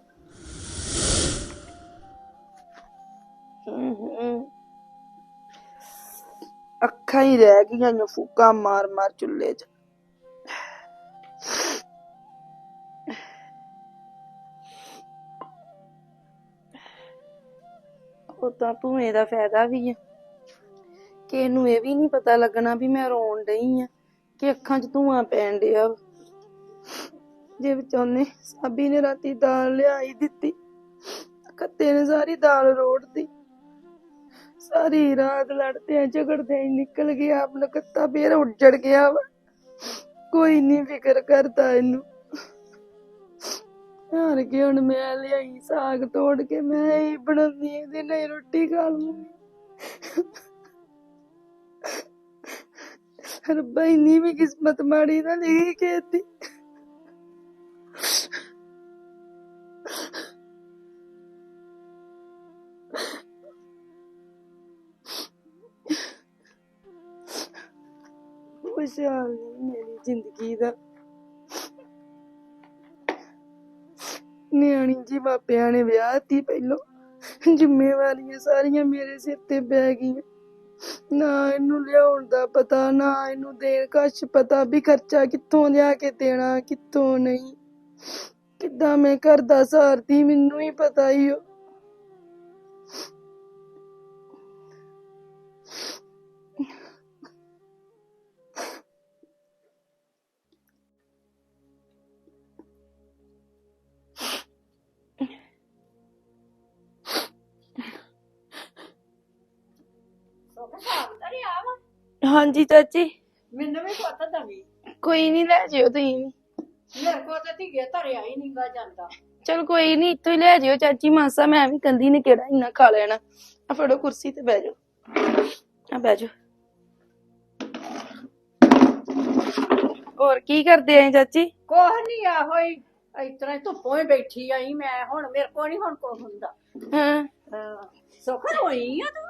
ਅੱਖਾਂ ਹੀ ਰਹਿ ਗਈਆਂ ਨੇ ਫੂਕਾ ਮਾਰ ਮਾਰ ਚੁੱਲ੍ਹੇ 'ਚ। ਉਹ ਤਾਂ ਧੂਏ ਦਾ ਫਾਇਦਾ ਵੀ ਹੈ ਕਿਸੇ ਨੂੰ ਇਹ ਵੀ ਨਹੀਂ ਪਤਾ ਲੱਗਣਾ ਵੀ ਮੈਂ ਰੋਣ ਡਈ ਆ ਕਿ ਅੱਖਾਂ 'ਚ ਧੂਆਂ ਪੈਣ ਡਿਆ ਜੇ ਵਿਚੋਨੇ ਸਾਬੀ ਨੇ ਰਾਤੀ ਦਾਲ ਲਿਆਈ ਦਿੱਤੀ ਕੱਤੇ ਨੇ ਸਾਰੀ ਦਾਲ ਰੋੜਦੀ ਸਾਰੀ ਰਾਤ ਲੜਦੇ ਝਗੜਦੇ ਹੀ ਨਿਕਲ ਗਿਆ, ਆਪਣਾ ਕੱਤਾ ਫੇਰ ਉੱਜੜ ਗਿਆ ਵਾ। ਕੋਈ ਨਹੀਂ ਫਿਕਰ ਕਰਦਾ ਇਹਨੂੰ। ਹਾਰ ਕੇ ਹੁਣ ਮੈਂ ਲਿਆਈ ਸਾਗ ਤੋੜ ਕੇ, ਮੈਂ ਹੀ ਬਣਾਉਂਦੀ ਇਹਦੇ ਨਾਲ ਰੋਟੀ ਖਾ ਲੂੰਗੀ। ਰੱਬਾ ਇੰਨੀ ਵੀ ਕਿਸਮਤ ਮਾੜੀ ਨਾ ਲਿਖੀ ਕੀਤੀ ਖੁਸ਼ਹਾਲ ਨਹੀਂ ਮੇਰੀ ਜ਼ਿੰਦਗੀ ਦਾ। ਨਿਆਣੀ ਜੀ ਮਾਪਿਆਂ ਨੇ ਵਿਆਹਤੀ ਪਹਿਲੋਂ। ਜ਼ਿੰਮੇਵਾਰੀਆਂ ਸਾਰੀਆਂ ਮੇਰੇ ਸਿਰ ਤੇ ਪੈ ਗਈਆਂ। ਨਾ ਇਹਨੂੰ ਲਿਆਉਣ ਦਾ ਪਤਾ, ਨਾ ਇਹਨੂੰ ਦੇਣ ਕਛ ਪਤਾ ਵੀ ਖਰਚਾ ਕਿੱਥੋਂ ਲਿਆ ਕੇ ਦੇਣਾ, ਕਿੱਥੋਂ ਨਹੀਂ। ਕਿੱਦਾਂ ਮੈਂ ਘਰ ਦਾ ਸਾਰਦੀ, ਮੈਨੂੰ ਹੀ ਪਤਾ ਹੀ ਹੋ ਹਾਂਜੀ ਚਾਚੀ। ਮੈਨੂੰ ਵੀ ਪਤਾ ਦਵੀ ਕੋਈ ਨਹੀਂ ਲੈ ਜਿਓ ਤੁਸੀਂ ਵੀ। ਮੇਰੇ ਕੋਲ ਤੇ ਧੀਏ ਧਰਿਆ ਹੀ ਨਹੀਂਗਾ ਜਾਂਦਾ। ਚਲ ਕੋਈ ਨਹੀਂ ਇੱਥੋਂ ਹੀ ਲੈ ਜਿਓ ਚਾਚੀ ਮਾਸਾ ਮੈਂ ਵੀ ਕੰਦੀ ਨੇ ਕਿਹੜਾ ਇੰਨਾ ਖਾ ਲੈਣਾ। ਆ ਫੜੋ ਕੁਰਸੀ ਤੇ ਬਹਿ ਜਾਓ। ਆ ਬਹਿ ਜਾਓ। ਹੋਰ ਕੀ ਕਰਦੇ ਆਂ ਚਾਚੀ? ਕੋਹ ਨਹੀਂ ਆ ਹੋਈ ਹੀ ਧੁੱਪੋਂ ਹੀ ਬੈਠੀ ਆਈ ਮੈਂ। ਹੁਣ ਮੇਰੇ ਕੋਲ ਨਹੀਂ ਹੁਣ ਕੋ ਹੁੰਦਾ। ਹਾਂ। ਹਾਂ ਸੁੱਖ ਹੋਈ ਆ ਤੂੰ?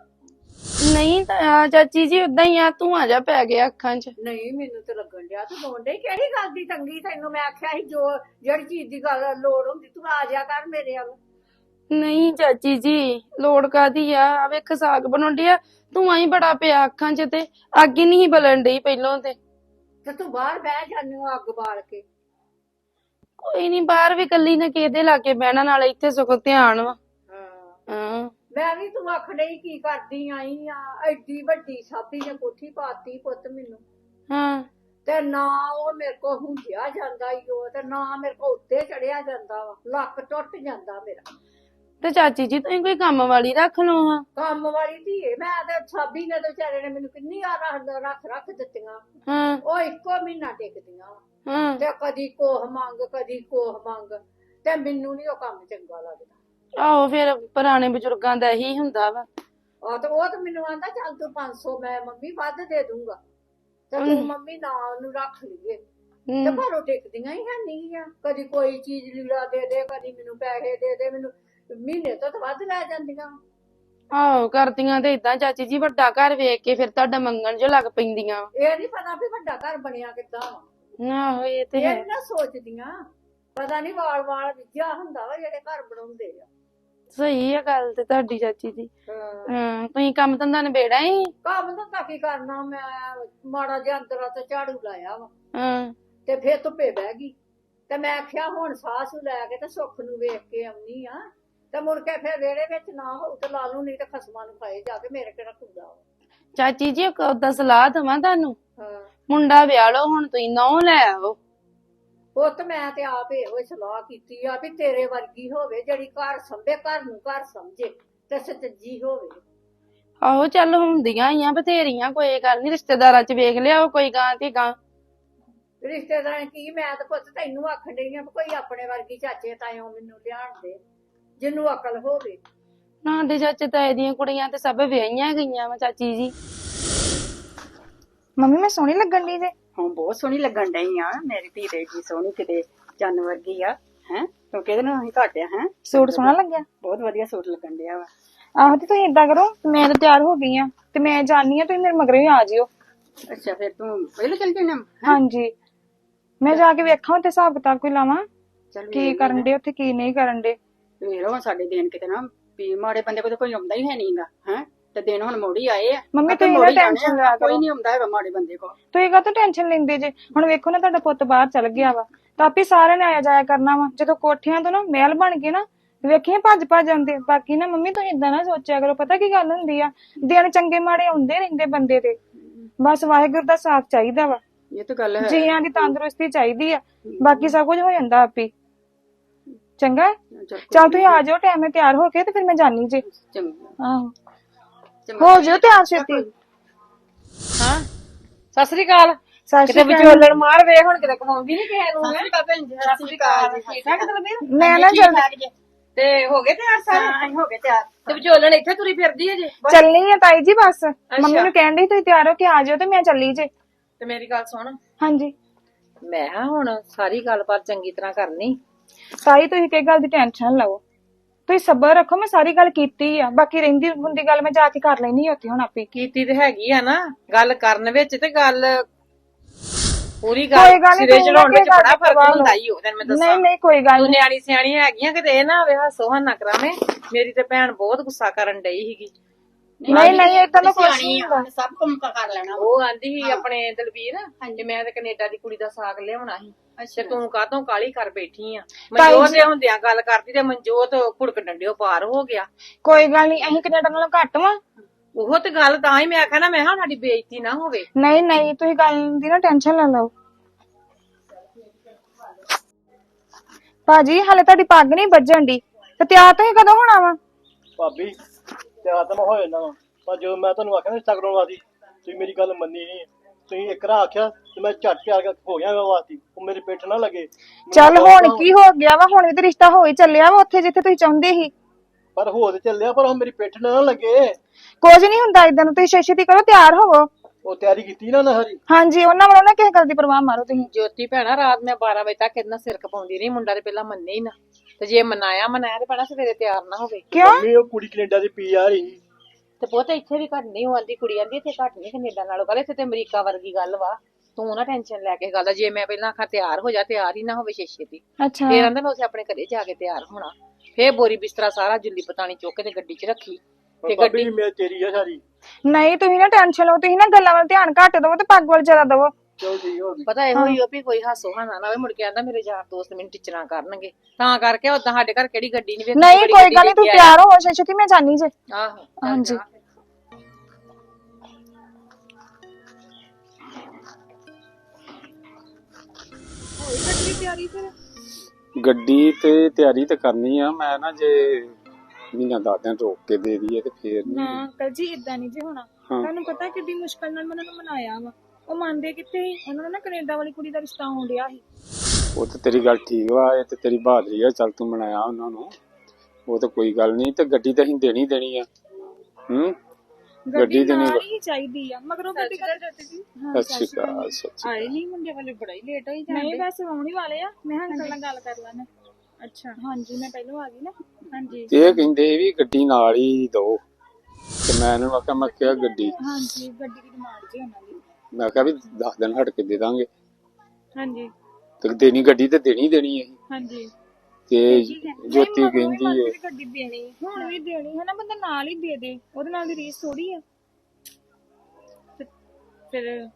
ਨਹੀਂ ਤਾਂ ਆ ਚਾਚੀ ਜੀ ਉਦਾਂ ਹੀ ਆ ਤੂੰ ਆ ਜਾ ਪੈ ਗਿਆ ਅੱਖਾਂ 'ਚ। ਨਹੀਂ ਮੈਨੂੰ ਤੇ ਲੱਗਣ ਡਿਆ ਤੂੰ ਰੋਂਡੇ ਕਿਹੜੀ ਗੱਲ ਦੀ ਤੰਗੀ? ਤੈਨੂੰ ਮੈਂ ਆਖਿਆ ਸੀ ਜੋ ਜਿਹੜੀ ਚੀਜ਼ ਦੀ ਗੱਲ ਲੋੜ ਹੁੰਦੀ ਤੂੰ ਆ ਜਾ ਕਰ ਮੇਰੇ ਵੱਲ। ਨਹੀਂ ਚਾਚੀ ਜੀ ਲੋੜ ਕਾਦੀ ਆ? ਆ ਵੇਖ ਸਾਗ ਬਣਾਉਣ ਡਿਆ ਤੂੰ ਆਈ ਬੜਾ ਪਿਆ ਅੱਖਾਂ 'ਚ ਤੇ ਅੱਗ ਹੀ ਨਹੀਂ ਬਲਣ ਡਈ ਪਹਿਲੋਂ ਤੇ। ਤੇ ਤੂੰ ਬਾਹਰ ਬਹਿ ਜਾਨੀ ਆਂ ਅੱਗ ਬਾਲ ਕੇ। ਕੋਈ ਨਹੀਂ ਬਾਹਰ ਵੀ ਕੱਲੀ ਨੇ ਕਿਹਦੇ ਲਾਗੇ ਬਹਿਣਾ ਨਾਲ ਇੱਥੇ ਸੁਖ ਧਿਆਨ ਵਾ। ਹਾਂ ਹਾਂ ਵੀ ਤੂੰ ਆਖ ਨਹੀਂ ਕੀ ਕਰਦੀ ਆਈ ਆ? ਐਡੀ ਵੱਡੀ ਸਾਬੀ ਨੇ ਕੋਠੀ ਪਾਤੀ ਪੁੱਤ ਮੈਨੂੰ। ਹਾਂ। ਤੇ ਨਾ ਉਹ ਮੇਰੇ ਕੋ ਹੁੰਜਿਆ ਜਾਂਦਾ ਈ ਉਹ ਤੇ ਨਾ ਮੇਰੇ ਕੋ ਉੱਤੇ ਚੜਿਆ ਜਾਂਦਾ ਵਾ। ਲੱਕ ਟੁੱਟ ਜਾਂਦਾ ਮੇਰਾ। ਤੇ ਚਾਚੀ ਜੀ ਤੁਸੀਂ ਕੋਈ ਕੰਮ ਵਾਲੀ ਰੱਖ ਲਓ ਹਾਂ। ਕੰਮ ਵਾਲੀ ਧੀਏ ਮੈਂ ਤੇ ਸਾਬੀ ਨੇ ਤੇ ਵਿਚਾਰੇ ਨੇ ਮੈਨੂੰ ਕਿੰਨੀ ਆ ਰੱਖ ਰੱਖ ਰੱਖ ਦਿੱਤੀਆਂ। ਹਾਂ। ਉਹ ਇੱਕੋ ਮਹੀਨਾ ਟਿਕਦੀਆਂ। ਵਾ ਹਾਂ। ਤੇ ਕਦੀ ਕੋਹ ਮੰਗ ਕਦੀ ਕੋਹ ਮੰਗ। ਤੇ ਮੈਨੂੰ ਨਹੀਂ ਉਹ ਕੰਮ ਚੰਗਾ ਲੱਗਦਾ। ਆਹੋ ਫਿਰ ਪੁਰਾਣੇ ਬਜ਼ੁਰਗਾਂ ਦਾ ਇਹੀ ਹੁੰਦਾ ਵਾ। ਆ ਤੇ ਉਹ ਤੇ ਮੈਨੂੰ ਆਂਦਾ ਚੱਲ ਤੂੰ 500 ਮੈਂ ਮੰਮੀ ਵੱਧ ਦੇ ਦੂੰਗਾ। ਤੇ ਤੂੰ ਮੰਮੀ ਨਾ ਉਹਨੂੰ ਰੱਖ ਲਈਏ। ਤੇ ਪਰ ਉਹ ਟਿਕਦੀਆਂ ਹੀ ਹੈ ਨਹੀਂ ਆ। ਕਦੀ ਕੋਈ ਚੀਜ਼ ਲੀੜਾ ਦੇ ਦੇ ਕਦੀ ਮੈਨੂੰ ਪੈਸੇ ਦੇ ਦੇ ਮੈਨੂੰ ਮਹੀਨੇ ਤੋਂ ਤਾਂ ਵੱਧ ਲੈ ਜਾਂਦੀਆਂ। ਆਹੋ ਕਰਦੀਆਂ ਤੇ ਇਦਾਂ ਚਾਚੀ ਜੀ ਵੱਡਾ ਘਰ ਵੇਖ ਕੇ ਫਿਰ ਤੁਹਾਡਾ ਮੰਗਣ ਜੋ ਲੱਗ ਪੈਂਦੀਆਂ। ਇਹ ਨਹੀਂ ਪਤਾ ਵੀ ਵੱਡਾ ਘਰ ਬਣਿਆ ਕਿੱਦਾਂ ਵਾ। ਆਹੋ ਇਹ ਤੇ ਇਹ ਹੈ। ਨੀ ਨਾ ਸੋਚਦੀਆਂ। ਪਤਾ ਨਹੀਂ ਵਾਲ ਵਾਲ ਵਿੱਜਿਆ ਹੁੰਦਾ ਵਾ ਜਿਹੜੇ ਘਰ ਬਣਾਉਂਦੇ ਆ। ਸਹੀ ਆ ਗੱਲ ਤੇ ਤੁਹਾਡੀ ਚਾਚੀ ਜੀ ਹਾਂ। ਤੁਸੀਂ ਕੰਮ ਧੰਦਾ ਨਿਬੇੜਾ ਹੀ ਕੰਮ ਤਾਂ ਕੀ ਕਰਨਾ ਮੈਂ ਮਾੜਾ ਜਿਹਾ ਅੰਦਰਾਂ ਤੇ ਝਾੜੂ ਲਾਇਆ ਵਾ। ਹਾਂ। ਤੇ ਫੇਰ ਧੁੱਪੇ ਬਹਿ ਗਈ। ਤੇ ਮੈਂ ਆਖਿਆ ਹੁਣ ਸਾਹ ਸੂ ਲੈ ਕੇ ਤੇ ਸੁੱਖ ਨੂੰ ਵੇਖ ਕੇ ਆਉਣੀ ਆ। ਤੇ ਮੁੜ ਕੇ ਫੇਰ ਵਿਹੜੇ ਵਿੱਚ ਨਾ ਹੋਊ ਤੇ ਲਾ ਲੂ ਨਹੀਂ ਤੇ ਖਸਮਾਂ ਨੂੰ ਖਾਏ ਜਾ ਕੇ ਮੇਰੇ ਕਿਹੜਾ ਕੁੰਦਾ ਵਾ। ਚਾਚੀ ਜੀ ਉਹਦਾ ਸਲਾਹ ਦਵਾਂ ਤੁਹਾਨੂੰ। ਹਾਂ। ਮੁੰਡਾ ਵਿਆਹ ਲਓ ਹੁਣ ਤੁਸੀਂ ਨੌ ਲੈ ਆਓ। ਉਹ ਤੇ ਮੈਂ ਤੇ ਆਪ ਇਹੋ ਹੀ ਸਲਾਹ ਕੀਤੀ ਆ ਵੀ ਤੇਰੇ ਵਰਗੀ ਹੋਵੇ ਜਿਹੜੀ ਘਰ ਸੰਭੇ ਘਰ ਨੂੰ ਘਰ ਸਮਝੇ ਤੇ ਸੱਚੀ ਹੋਵੇ। ਆਹੋ ਚੱਲ ਹੁੰਦੀਆਂ ਹੀ ਆ ਬਥੇਰੀਆਂ ਕੋਈ ਗੱਲ ਨਹੀਂ ਰਿਸ਼ਤੇਦਾਰਾਂ 'ਚ ਵੇਖ ਲਿਆਓ ਕੋਈ ਗਾਂ ਤੇ ਗਾਂ ਰਿਸ਼ਤੇਦਾਰਾਂ ਕੀ ਮੈਂ ਤਾਂ ਪੁੱਤ ਤੈਨੂੰ ਆਖਣ ਡਈ ਆ ਵੀ ਕੋਈ ਆਪਣੇ ਵਰਗੀ ਚਾਚੇ ਤਾਇਓ ਮੈਨੂੰ ਲਿਆਣ ਦੇ ਜਿਹਨੂੰ ਅਕਲ ਹੋਵੇ। ਨਾ ਦੇ ਚਾਚੇ ਤਾਏ ਦੀਆਂ ਕੁੜੀਆਂ ਤੇ ਸਭ ਵਿਆਹੀਆਂ ਗਈਆਂ ਵਾ ਚਾਚੀ ਜੀ। ਮੰਮੀ ਮੈਂ ਸੋਹਣੀ ਲੱਗਣ ਦੀ ਜੇ। ਹਾਂ ਬਹੁਤ ਸੋਹਣੀ ਲੱਗਣ ਡਈ ਆ। ਮੇਰੀ ਧੀ ਦੇ ਜੀ ਸੋਹਣੀ ਕਿਤੇ ਚੰਨ ਵਰਗੀ ਆ ਹੈ? ਤੂੰ ਕਿਹਦੇ ਨਾਲ ਅਸੀਂ ਘਾਟਿਆ ਹੈ? ਸੂਟ ਸੋਹਣਾ ਲੱਗਿਆ? ਬਹੁਤ ਵਧੀਆ ਸੂਟ ਲੱਗਣ ਡਿਆ ਵਾ। ਆਹੋ ਤੇ ਤੁਸੀਂ ਏਦਾਂ ਕਰੋ ਮੈਂ ਤਾਂ ਤਿਆਰ ਹੋ ਗਈ ਆ ਤੇ ਮੈਂ ਜਾਣੀ ਆ ਤੁਸੀਂ ਮੇਰੇ ਮਗਰ ਹੀ ਆ ਜਿਓ। ਅੱਛਾ ਫਿਰ ਤੂੰ ਪਹਿਲਾਂ ਚੱਲ ਜਾਣਾ? ਹਾਂਜੀ। ਮੈਂ ਜਾ ਕੇ ਵੇਖਾਂ ਤੇ ਹਿਸਾਬ ਕਿਤਾਬ ਕੋਈ ਲਾਵਾਂ। ਕੀ ਕਰਨ ਦੇ ਉੱਥੇ ਕੀ ਨਹੀਂ ਕਰਨ ਦੇ ਵੇਰੋ ਹੁਣ ਸਾਡੇ ਦਿਨ ਕਿਤੇ ਨਾ ਵੀ ਮਾੜੇ ਬੰਦੇ ਕੋਲ ਤਾਂ ਕੋਈ ਆਉਂਦਾ ਹੀ ਹੈ ਨਹੀਂਗਾ ਹੈ? ਤੇ ਦਿਨ ਹੁਣ ਮੋੜੀ ਆਏ ਆ। ਮੰਮੀ ਆਪਾਂ ਤੁਸੀਂ ਨਾ ਮੋੜੀ ਜਾਣੇ ਆ, tension ਲਿਆ ਕਰੋ। ਕੋਈ ਨਹੀਂ ਆਉਂਦਾ ਹੈਗਾ ਮਾੜੇ ਬੰਦੇ ਕੋਲ। ਤੁਸੀਂ ਕਾਹਤੋਂ ਟੈਨਸ਼ਨ ਲੈਂਦੇ ਜੇ? ਹੁਣ ਵੇਖੋ ਨਾ ਤੁਹਾਡਾ ਪੁੱਤ ਬਾਹਰ ਚਲ ਗਿਆ ਵਾ। ਤਾਂ ਆਪੇ ਸਾਰਿਆਂ ਨੇ ਆਇਆ ਜਾਇਆ ਕਰਨਾ ਵਾ। ਜਦੋਂ ਕੋਠਿਆਂ ਤੋਂ ਨਾ ਮਹਿਲ ਬਣ ਗਏ ਨਾ ਵੇਖੀਏ ਭੱਜ ਭੱਜ ਆਉਂਦੇ ਬਾਕੀ ਨਾ ਮੰਮੀ ਤੁਸੀਂ ਇਦਾਂ ਨਾ ਸੋਚਿਆ ਕਰੋ। ਪਤਾ ਕੀ ਗੱਲ ਹੁੰਦੀ ਆ? ਦਿਨ ਚੰਗੇ ਮਾੜੇ ਆਉਂਦੇ ਰਹਿੰਦੇ ਬੰਦੇ ਤੇ ਬਸ ਵਾਹਿਗੁਰੂ ਦਾ ਸਾਥ ਚਾਹੀਦਾ ਵਾ। ਇਹ ਤਾਂ ਗੱਲ ਹੈ। ਜੀਆਂ ਦੀ ਤੰਦਰੁਸਤੀ ਚਾਹੀਦੀ ਆ। ਬਾਕੀ ਸਭ ਕੁਝ ਹੋ ਜਾਂਦਾ ਆਪੇ ਚੰਗਾ? ਚੱਲ ਚਲ ਤੁਸੀਂ ਆ ਜਾਓ ਟਾਈਮ ਤਿਆਰ ਹੋ ਕੇ ਤੇ ਫਿਰ ਮੈਂ ਜਾਣੀ ਜੀ। ਚੰਗਾ। ਆਹੋ। ਹੋ ਜਾਓ ਤਿਆਰ ਛੇਤੀ। ਹਾਂ? ਸਤਿ ਸ੍ਰੀ ਅਕਾਲ। ਸਤਿ ਕਿਤੇ ਸ਼੍ਰੀ ਅਕਾਲ। ਵਿਚੋਲਣ ਮਾਰ ਵੇ ਹੁਣ ਕਿਤੇ ਕਮਾਉਂਦੀ ਨਹੀਂ ਕਿਸੇ ਨੂੰ। ਹੈਂ? ਸਤਿ ਸ੍ਰੀ ਅਕਾਲ ਠੀਕ ਠਾਕ ਦਲਬੀਰ ਮੈਂ ਨਾ ਜਲਦੀ ਤੇ ਹੋ ਗਏ ਤਿਆਰ ਸਾਰੇ? ਹੋ ਗਏ ਤਿਆਰ। ਤੇ ਵਿਚੋਲਣ ਇੱਥੇ ਤੁਰੀ ਫਿਰਦੀ ਹੈ ਜੇ ਚੱਲਣੀ ਆ ਤਾਈ ਜੀ ਬਸ। ਮੰਮੀ ਨੂੰ ਕਹਿਣ ਡਈ ਤੁਸੀਂ ਤਿਆਰ ਹੋ ਕੇ ਆ ਜਾਓ ਤੇ ਮੈਂ ਚੱਲੀ ਜੇ। ਤੇ ਮੇਰੀ ਗੱਲ ਸੁਣ। ਹਾਂਜੀ। ਮੈਂ ਕਿਹਾ ਹੁਣ ਸਾਰੀ ਗੱਲਬਾਤ ਚੰਗੀ ਤਰ੍ਹਾਂ ਕਰਨੀ। ਤਾਈ ਤੁਸੀਂ ਕਿਹ ਗੱਲ ਦੀ ਟੈਨਸ਼ਨ ਲਓ ਤੁਸੀਂ ਸਬਰ ਰੱਖੋ ਮੈਂ ਸਾਰੀ ਗੱਲ ਕੀਤੀ ਆ। ਬਾਕੀ ਰਹਿੰਦੀ ਹੁੰਦੀ ਗੱਲ ਮੈਂ ਜਾ ਕੇ ਕਰ ਲੈਣੀ ਉੱਥੇ ਹੁਣ ਆਪੇ। ਕੀਤੀ ਤੇ ਹੈਗੀ ਆ ਨਾ ਗੱਲ ਕਰਨ ਵਿੱਚ ਤੇ ਗੱਲ ਪੂਰੀ ਕੋਈ ਗੱਲ ਗੱਲ ਨੀ, ਸਿਰੇ ਤੂੰ ਚੜਾਉਣ ਵਿੱਚ ਬੜਾ ਫ਼ਰਕ ਹੁੰਦਾ ਹੀ ਉਹ ਤੈਨੂੰ ਮੈਂ ਦੱਸਾਂ। ਨਹੀਂ ਨਹੀਂ ਕੋਈ ਗੱਲ ਤੂੰ ਨਿਆਣੀ ਸਿਆਣੀ ਹੈਗੀਆਂ ਕਿਤੇ ਇਹ ਨਾ ਹੋਵੇ ਹਾਸੋ ਹਾਨਾ ਕਰਾਵੇਂ। ਮੇਰੀ ਤੇ ਭੈਣ ਬਹੁਤ ਗੁੱਸਾ ਕਰਨ ਡਈ ਸੀਗੀ। ਨਹੀਂ ਨਹੀਂ ਏਦਾਂ ਦਾ ਕੁਝ ਨਹੀਂ ਹੁੰਦਾ ਸਭ ਕੰਮ ਕਰ ਲੈਣਾ ਉਹ ਆਂਦੀ ਸੀ ਆਪਣੇ ਦਲਬੀਰ ਕਿ ਮੈਂ ਤੇ ਕੈਨੇਡਾ ਦੀ ਕੁੜੀ ਦਾ ਸਾਗ ਲਿਆਉਣਾ ਸੀ। ਤੇ ਤੂੰ ਕਾਹਤੋਂ ਕਾਲੀ ਕਰ ਬੈਠੀ ਆ? ਮਨਜੋਤ ਦੇ ਹੁੰਦਿਆਂ ਗੱਲ ਕਰਦੀ ਤੇ ਮਨਜੋਤ ਕੁੜਕ ਡੰਡਿਓ ਪਾਰ ਹੋ ਗਿਆ। ਕੋਈ ਗੱਲ ਨਹੀਂ ਅਸੀਂ ਕੈਨੇਡਾ ਨਾਲੋਂ ਘੱਟ ਵਾਂ। ਉਹ ਤੇ ਗੱਲ ਤਾਂ ਹੀ ਮੈਂ ਆਖਿਆ ਨਾ ਮੈਂ ਕਿਹਾ ਸਾਡੀ ਬੇਇੱਜ਼ਤੀ ਨਾ ਹੋਵੇ। ਨਹੀਂ ਨਹੀਂ ਤੁਸੀਂ ਗੱਲ ਦੀ ਨਾ ਟੈਨਸ਼ਨ ਨਾ ਲਓ। ਭਾਜੀ ਹਾਲੇ ਤੁਹਾਡੀ ਪੱਗ ਨਹੀਂ ਵੱਜਣ ਦੀ ਤੇ ਤਿਆਰ ਤੁਸੀਂ ਕਦੋਂ ਹੋਣਾ ਵਾ? ਭਾਬੀ ਤੇ ਆਤਮ ਹੋ ਜਾਂਦਾ ਵਾ। ਪਰ ਜਦੋਂ ਮੈਂ ਤੁਹਾਨੂੰ ਆਖਿਆ ਨਾ ਰਿਸ਼ਤਾ ਕਰਾਉਣ ਵਾਸਤੇ ਤੁਸੀਂ ਮੇਰੀ ਗੱਲ ਮੰਨੀ ਨਹੀਂ ਤੁਸੀਂ ਇੱਕ ਰਾ ਆਖਿਆ ਤੇ ਮੈਂ ਝੱਟ ਤਿਆਰ ਕਰ- ਹੋ ਗਿਆ ਵਿਆਹ ਵਾਸਤੇ। ਉਹ ਮੇਰੇ ਪਿੱਠ ਨਾ ਲੱਗੇ। ਚੱਲ ਹੁਣ ਕੀ ਹੋ ਗਿਆ ਵਾ? ਹੁਣ ਵੀ ਤੇ ਰਿਸ਼ਤਾ ਹੋ ਹੀ ਚੱਲਿਆ ਵਾ ਉੱਥੇ ਜਿੱਥੇ ਤੁਸੀਂ ਚਾਹੁੰਦੇ ਸੀ। ਪਰ ਹੋ ਤੇ ਚੱਲਿਆ ਪਰ ਉਹ ਮੇਰੀ ਪਿੱਠ ਨਾ ਲੱਗੇ। ਕੁਝ ਨਹੀਂ ਹੁੰਦਾ ਇਦਾਂ ਨੂੰ। ਤੁਸੀਂ ਛੇਤੀ ਕਰੋ ਤਿਆਰ ਹੋਵੋ। ਉਹ ਤਿਆਰੀ ਕੀਤੀ ਨਾ ਨਾ ਹਰੀ ਹਾਂਜੀ ਉਹਨਾਂ ਵੱਲੋਂ ਨਾ ਕਿਸੇ ਗੱਲ ਦੀ ਪਰਵਾਹ ਮਾਰੋ ਤੁਸੀਂ। ਜੋਤੀ ਭੈਣਾ ਰਾਤ ਮੈਂ 12 ਵਜੇ ਤੱਕ ਇਹਨਾਂ ਸਿਰ ਖਪਾਉਂਦੀ ਰਹੀ। ਮੁੰਡਾ ਤੇ ਪਹਿਲਾਂ ਮੰਨੇ ਹੀ ਨਾ। ਤੇ ਜੇ ਮਨਾਇਆ ਮਨਾਇਆ ਤੇ ਭੈਣਾ ਸਵੇਰੇ ਤਿਆਰ ਨਾ ਹੋਵੇ। ਕਿਉਂ? ਮੰਮੀ ਉਹ ਕੁੜੀ ਕੈਨੇਡਾ ਦੀ ਪੀ ਆ ਰਹੀ ਤੇ ਪੁੱਤ ਇੱਥੇ ਵੀ ਘੱਟ ਨਹੀਂ ਆਂਦੀ ਕੁੜੀ ਆਂਦੀ ਇੱਥੇ ਘੱਟ ਨਹੀਂ ਕੈਨੇਡਾ ਨਾਲੋਂ। ਕਹਿੰਦੇ ਇੱਥੇ ਤੇ ਅਮਰੀਕਾ ਵਰਗੀ ਗੱਲ ਵਾ। ਤੂੰ ਨਾ ਟੈਨਸ਼ਨ ਲੈ ਕੇ ਗੱਲ ਜੇ ਮੈਂ ਪਹਿਲਾਂ ਆਖਾਂ ਤਿਆਰ ਹੋ ਜਾ ਤਿਆਰ ਹੀ ਨਾ ਹੋਵੇ ਛੇਛੇ ਦੀ ਅੱਛਾ। ਫੇਰ ਆਂਦਾ ਮੈਂ ਉਸੇ ਆਪਣੇ ਘਰੇ ਜਾ ਕੇ ਤਿਆਰ ਹੋਣਾ। ਫੇਰ ਬੋਰੀ ਬਿਸਤਰਾ ਸਾਰਾ ਜੁੱਲੀ ਪਤਾਣੀ ਚੁੱਕ ਕੇ ਤੇ ਗੱਡੀ 'ਚ ਰੱਖੀ। ਤੇ ਭਾਬੀ ਗੱਡੀ ਮੈਂ ਤੇਰੀ ਆ ਸਾਰੀ। ਨਹੀਂ ਤੁਸੀਂ ਨਾ ਟੈਨਸ਼ਨ ਲਓ ਤੁਸੀਂ ਨਾ ਗੱਲਾਂ ਵੱਲ ਧਿਆਨ ਘੱਟ ਦਿਵੋ ਤੇ ਪੱਗ ਵੱਲ ਜ਼ਿਆਦਾ ਦਿਵੋ। ਚਲੋ ਠੀਕ ਹੋ ਗਈ ਪਤਾ ਇਹੋ ਹੀ ਆ ਵੀ ਕੋਈ ਹਾਸੋ ਹਾਨਾ ਨਾ ਹੋਵੇ ਮੁੜ ਕੇ ਆਂਦਾ ਮੇਰੇ ਯਾਰ ਦੋਸਤ ਮੈਨੂੰ ਟੀਚਰਾਂ ਕਰਨਗੇ ਤਾਂ ਕਰਕੇ ਉਦਾਂ ਸਾਡੇ ਘਰ ਕਿਹੜੀ ਗੱਡੀ ਨਹੀਂ ਵੇਖੀ ਨਹੀਂ ਕੋਈ ਗੱਲ ਨਹੀਂ ਆਇਆ। ਤਿਆਰ ਹੋ ਛੇ ਛੇਤੀ ਮੈਂ ਜਾਣੀ ਜੇ ਆਹੋ ਚੱਲ ਹਾਂਜੀ। ਜਾ। ਗੱਡੀ ਤੇ ਤਿਆਰੀ ਤੇ ਕਰਨੀ ਆ ਮੈਂ ਨਾ ਜੇ ਮਹੀਨਾ ਦਸ ਦਿਨ ਰੋਕ ਕੇ ਦੇ ਦਈਏ ਤੇ ਫੇਰ ਨੀ। ਨਾ ਅੰਕਲ ਜੀ ਇਦਾਂ ਨਹੀਂ ਜੀ ਹੋਣਾ ਹਾਂ। ਤੁਹਾਨੂੰ ਪਤਾ ਕਿੱਡੀ ਮੁਸ਼ਕਲ ਨਾਲ ਮੈਂ ਉਹਨਾਂ ਨੂੰ ਮਨਾਇਆ ਵਾ ਉਹ ਮੰਨਦੇ ਕਿੱਥੇ ਸੀ? ਉਹਨਾਂ ਨੂੰ ਨਾ ਕੈਨੇਡਾ ਵਾਲੀ ਕੁੜੀ ਦਾ ਰਿਸ਼ਤਾ ਹੋਣ ਡਿਆ ਸੀ। ਉਹ ਤੇ ਤੇਰੀ ਗੱਲ ਠੀਕ ਵਾ ਇਹ ਤੇ ਤੇਰੀ ਬਹਾਦਰੀ ਆ ਚੱਲ ਤੂੰ ਮਨਾਇਆ ਉਹਨਾਂ ਨੂੰ। ਉਹ ਤਾਂ ਕੋਈ ਗੱਲ ਨਹੀਂ ਤੇ ਗੱਡੀ ਤਾਂ ਅਸੀਂ ਦੇਣੀ ਦੇਣੀ ਆ। ਹੂੰ? ਗੱਡੀ ਤੇ ਨਾਲ ਨਹੀਂ ਹੀ ਚਾਹੀਦੀ ਆ ਮਗਰੋਂ ਗੱਡੀ ਕਰ ਦਿੱਤੀ ਹਾਂ ਸ਼੍ਰੀ ਅਕਾਲ ਸਤਿ ਸ਼੍ਰੀ ਆਏ ਨਹੀਂ ਮੁੰਡੇ ਵਾਲੇ ਬੜਾ ਹੀ ਲੇਟ ਹੋਈ ਜਾਂਦੇ। ਨਹੀਂ ਬਸ ਆਉਣ ਹੀ ਵਾਲੇ ਆ। ਮੈਂ ਹਾਂ ਅੰਕਲ ਨਾਲ ਗੱਲ ਕਰ ਲੈਣਾ ਅੱਛਾ। ਹਾਂਜੀ ਮੈਂ ਪਹਿਲਾਂ ਆ ਗਈ ਨਾ। ਹਾਂਜੀ। ਇਹ ਕਹਿੰਦੇ ਵੀ ਗੱਡੀ ਨਾਲ ਹੀ ਦੋ। ਤੇ ਮੈਂ ਇਹਨਾਂ ਨੂੰ ਆਖਿਆ ਮੈਂ ਕਿਹਾ ਗੱਡੀ ਹਾਂਜੀ ਗੱਡੀ ਦੀ ਡਿਮਾਂਡ ਜੀ ਉਹਨਾਂ ਦੀ। ਮੈਂ ਕਿਹਾ ਵੀ 10 ਦਿਨ ਹਟ ਕੇ ਦੇ ਦਾਂਗੇ। ਹਾਂਜੀ। ਤੇ ਦੇਣੀ ਗੱਡੀ ਤੇ ਦੇਣੀ ਦੇਣੀ ਹੈ। ਹਾਂਜੀ। ਤੇ ਜੋਤੀ ਕਹਿੰਦੀ ਹੈ ਦੀ ਗੱਡੀ ਦੇਣੀ। ਹੁਣ ਵੀ ਦੇਣੀ ਹੈ ਨਾ ਬੰਦਾ ਨਾਲ ਹੀ ਦੇ ਦੇ। ਉਹਦੇ ਨਾਲ ਦੀ ਰੀਸ ਥੋੜੀ ਆ ਤੇ ਫਿਰ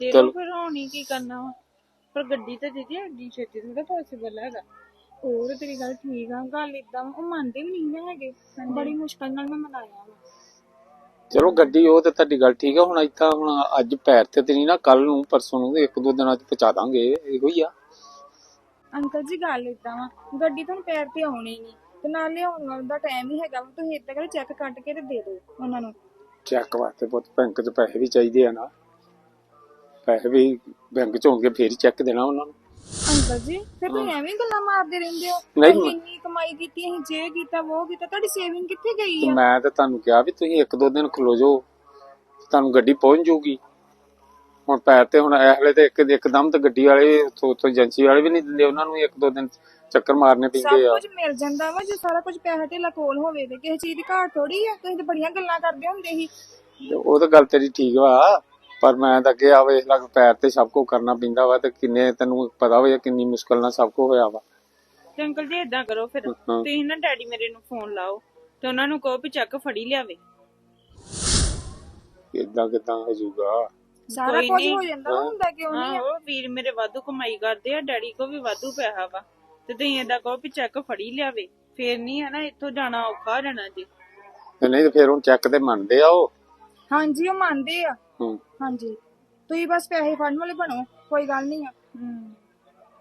ਦੇ ਚਲੋ। ਲਓ ਫਿਰ ਹੋਣੀ ਕੀ ਕਰਨਾ ਵਾ। ਪਰ ਗੱਡੀ ਤੇ ਦੀਦੀ ਐਡੀ ਛੇਤੀ ਥੋੜਾ ਪੋਸੀਬਲ ਹੈਗਾ। ਹੋਰ ਤੇਰੀ ਗੱਲ ਠੀਕ ਆ। ਗੱਲ ਇਦਾਂ ਉਹ ਮੰਨਦੇ ਵੀ ਨਹੀਂ ਨਾ ਹੈਗੇ। ਬੜੀ ਮੁਸ਼ਕਲ ਨਾਲ ਮੈਂ ਮਨਾਇਆ ਵਾ। ਚਲੋ ਗੱਡੀ ਉਹ ਤੇ ਤੁਹਾਡੀ ਗੱਲ ਠੀਕ ਆ ਹੁਣ ਇੱਥਾ ਹੁਣ ਅੱਜ ਪੈਰ ਤੇ ਤੇ ਨਹੀਂ ਨਾ ਕੱਲ ਨੂੰ ਪਰਸੋਂ ਨੂੰ ਇੱਕ ਦੋ ਦਿਨਾਂ ਚ ਪਹੁੰਚਾ ਦਾਂਗੇ ਇਹੋ ਹੀ ਆ। ਅੰਕਲ ਜੀ ਗੱਲ ਇਦਾਂ ਵਾ ਗੱਡੀ ਤੁਹਾਨੂੰ ਪੈਰ ਤੇ ਆਉਣੀ ਨਹੀਂ ਤੇ ਨਾਲ ਲਿਆਉਣ ਵਾਲਾ ਦਾ ਟਾਈਮ ਹੀ ਹੈਗਾ ਵਾ ਤੁਸੀਂ ਇਦਾਂ ਕਰੋ ਚੈੱਕ ਕੱਟ ਕੇ ਤੇ ਦੇ ਦਿਓ ਉਹਨਾਂ ਨੂੰ। ਚੈੱਕ ਵਾਸਤੇ ਬਹੁਤ ਬੈਂਕ 'ਚ ਪੈਸੇ ਵੀ ਚਾਹੀਦੇ ਆ ਨਾ। ਪੈਸੇ ਵੀ ਬੈਂਕ 'ਚ ਹੋਣਗੇ ਫੇਰ ਹੀ ਚੈੱਕ ਦੇਣਾ ਉਹਨਾਂ ਨੂੰ। ਅੰਕਲ ਜੀ। ਫਿਰ ਤੁਸੀਂ ਐਵੇਂ ਗੱਲਾਂ ਮਾਰਦੇ ਰਹਿੰਦੇ ਹੋ। ਨਹੀਂ। ਅਸੀਂ ਇੰਨੀ ਕਮਾਈ ਕੀਤੀ ਅਸੀਂ ਜੇ ਕੀਤਾ ਉਹ ਕੀਤਾ ਤੁਹਾਡੀ ਸੇਵਿੰਗ ਕਿੱਥੇ ਗਈ ਆ? ਮੈਂ ਤਾਂ ਤੁਹਾਨੂੰ ਕਿਹਾ ਵੀ ਤੁਸੀਂ ਇੱਕ ਦੋ ਦਿਨ ਖਲੋ ਜਾਓ ਤੁਹਾਨੂੰ ਗੱਡੀ ਪਹੁੰਚ ਜਾਊਗੀ। ਹੁਣ ਪੈਰ ਤੇ ਹੁਣ ਵੇਲੇ ਤੇ ਇੱਕ ਇੱਕਦਮ ਤੇ ਗੱਡੀ ਵਾਲੇ ਉੱਥੋਂ ਉੱਥੋਂ ਏਜੰਸੀ ਵਾਲੇ ਵੀ ਨਹੀਂ ਦਿੰਦੇ ਉਹਨਾਂ ਨੂੰ ਇੱਕ ਦੋ ਦਿਨ ਚੱਕਰ ਮਾਰਨੇ ਸਭ ਪੈਂਦੇ ਆ। ਕੁਝ ਮਿਲ ਜਾਂਦਾ ਵਾ ਜੇ ਸਾਰਾ ਕੁਝ ਪੈਸਾ ਢੇਲਾ ਕੋਲ ਹੋਵੇ ਤੇ ਕਿਸੇ ਚੀਜ਼ ਦੀ ਘਾਟ ਥੋੜੀ ਆ ਤੁਸੀਂ ਤਾਂ ਬੜੀਆਂ ਗੱਲਾਂ ਕਰਦੇ ਹੁੰਦੇ ਸੀ। ਤੇ ਉਹ ਤਾਂ ਗੱਲ ਤੇਰੀ ਠੀਕ ਵਾ। ਪਰ ਮੈਂ ਤਾਂ ਆ ਵੇਖ ਲੱਗ ਪੈਰ ਤੇ ਸਭ ਕੁਝ ਕਰਨਾ ਪੈਂਦਾ ਵਾ ਤੇ ਕਿੰਨੇ ਤੈਨੂੰ ਪਤਾ ਹੋਇਆ ਕਿੰਨੀ ਮੁਸ਼ਕਲ ਨਾਲ ਸਭ ਕੁਝ ਹੋਇਆ ਵਾ। ਤੇ ਅੰਕਲ ਜੀ ਇਦਾਂ ਕਰੋ ਫਿਰ। ਤੁਸੀਂ ਨਾ ਡੈਡੀ ਮੇਰੇ ਨੂੰ ਫੋਨ ਲਾਓ ਤੇ ਉਹਨਾਂ ਨੂੰ ਕਹੋ ਵੀ ਚੱਕ ਫੜੀ ਲਿਆਵੇ। ਇਦਾਂ ਕਿਦਾਂ ਹੋ ਜਾਊਗਾ? ਸਾਰਾ ਕੋਈ ਕੁਝ। ਹੋ ਜਾਂਦਾ ਹੁੰਦਾ ਕਿਉਂ ਨਹੀਂ ਆਹੋ ਵੀਰ ਮੇਰੇ ਵਾਧੂ ਕਮਾਈ ਕਰਦੇ ਆ ਡੈਡੀ ਕੋ ਵੀ ਵਾਧੂ ਪੈਸਾ ਵਾ। ਤੇ ਤੁਸੀਂ ਏਦਾਂ ਕਹੋ ਵੀ ਚੱਕ ਫੜੀ ਲਿਆਵੇ ਫੇਰ ਨਹੀਂ ਹੈ ਨਾ ਇੱਥੋਂ ਜਾਣਾ ਔਖਾ ਹੋ ਜਾਣਾ ਜੀ। ਨਹੀਂ ਤੇ ਫਿਰ ਹੁਣ ਚੈੱਕ ਤੇ ਮੰਨਦੇ ਆ ਉਹ। ਹਾਂਜੀ ਉਹ ਮੰਨਦੇ ਆ। ਹੂੰ। ਹਾਂਜੀ। ਤੁਸੀਂ ਬਸ ਪੈਸੇ ਫੜਨ ਵਾਲੇ ਬਣੋ ਕੋਈ ਗੱਲ ਨਹੀਂ ਆ।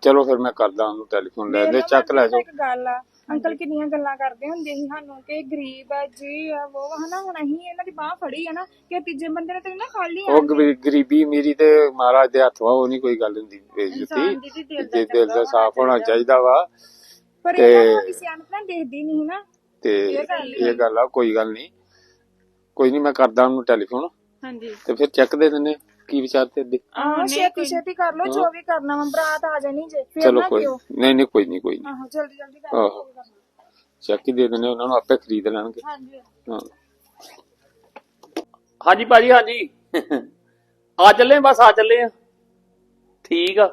ਚਲੋ ਫਿਰ ਮੈਂ ਕਰਦਾ ਉਹਨੂੰ ਟੈਲੀਫੋਨ ਲੈ ਲਓ ਚੱਕ ਲੈ ਜਾਓ ਇੱਕ ਗੱਲ ਆ ਅੰਕਲ ਕਿੰਨੀਆਂ ਗੱਲਾਂ ਕਰਦੇ ਹੁੰਦੇ ਸੀ ਸਾਨੂੰ ਕਿ ਗਰੀਬ ਆ ਜੀ ਆ ਉਹ ਹਨਾ ਹੁਣ ਅਸੀਂ ਇਹਨਾਂ ਦੀ ਬਾਹ ਫੜੀ ਆ ਨਾ ਕਿ ਤੀਜੇ ਬੰਦੇ ਨੇ ਤੇ ਨਾ ਖਾ ਲਈ ਉਹ ਗਰੀ- ਗਰੀਬੀ ਮੇਰੀ ਤੇ ਮਹਾਰਾਜ ਦੇ ਹੱਥ ਵਾ ਉਹ ਨਹੀਂ ਕੋਈ ਗੱਲ ਹੁੰਦੀ ਇਨਸਾਨ ਦੀ ਬੇਇੱਜ਼ਤੀ ਜੀ ਦਿਲ ਦਾ ਜੇ ਦਿਲ ਦਾ ਸਾਫ਼ ਹੋਣਾ ਚਾਹੀਦਾ। ਵਾ। ਪਰ ਇਹਨਾਂ ਨੂੰ ਕਿਸੇ ਸਿਆਣਪ ਨਾਲ ਦੇਖਦੀ ਨਹੀਂ ਨਾ। ਤੇ ਇਹ ਗੱਲ ਆ। ਕੋਈ ਗੱਲ ਨਹੀਂ ਕੋਈ ਨਹੀਂ ਮੈਂ ਕਰਦਾ ਉਹਨੂੰ ਟੈਲੀਫੋਨ ਹਾਂਜੀ। ਤੇ ਫਿਰ ਚੈੱਕ ਦੇ ਦਿੰਨੇ ਕੀ ਵਿਚਾਰ ਤੇ ਅੱਗੇ? ਆਹ ਛੇਤੀ ਛੇਤੀ ਕਰ ਲਓ ਜੋ ਵੀ ਕਰਨਾ ਵਾ ਬਰਾਤ ਆ ਜਾਣੀ ਜੇ ਫਿਰ ਚਲੋ ਨਾ ਕੋਈ ਕਿਉਂ ਨਹੀਂ ਨਹੀਂ ਕੋਈ ਨਹੀਂ ਕੋਈ ਨਹੀਂ ਆਹੋ ਜਲਦੀ ਜਲਦੀ ਕਰ ਲਓ ਆਹੋ। ਚੈੱਕ ਹੀ ਦੇ ਦਿੰਨੇ ਉਹਨਾਂ ਨੂੰ ਆਪੇ ਖਰੀਦ ਲੈਣਗੇ। ਹਾਂਜੀ। ਹਾਂ। ਹਾਂਜੀ ਭਾਜੀ ਹਾਂਜੀ। ਆ ਚੱਲੇ ਬਸ ਆ ਚੱਲੇ ਆ। ਠੀਕ ਆ।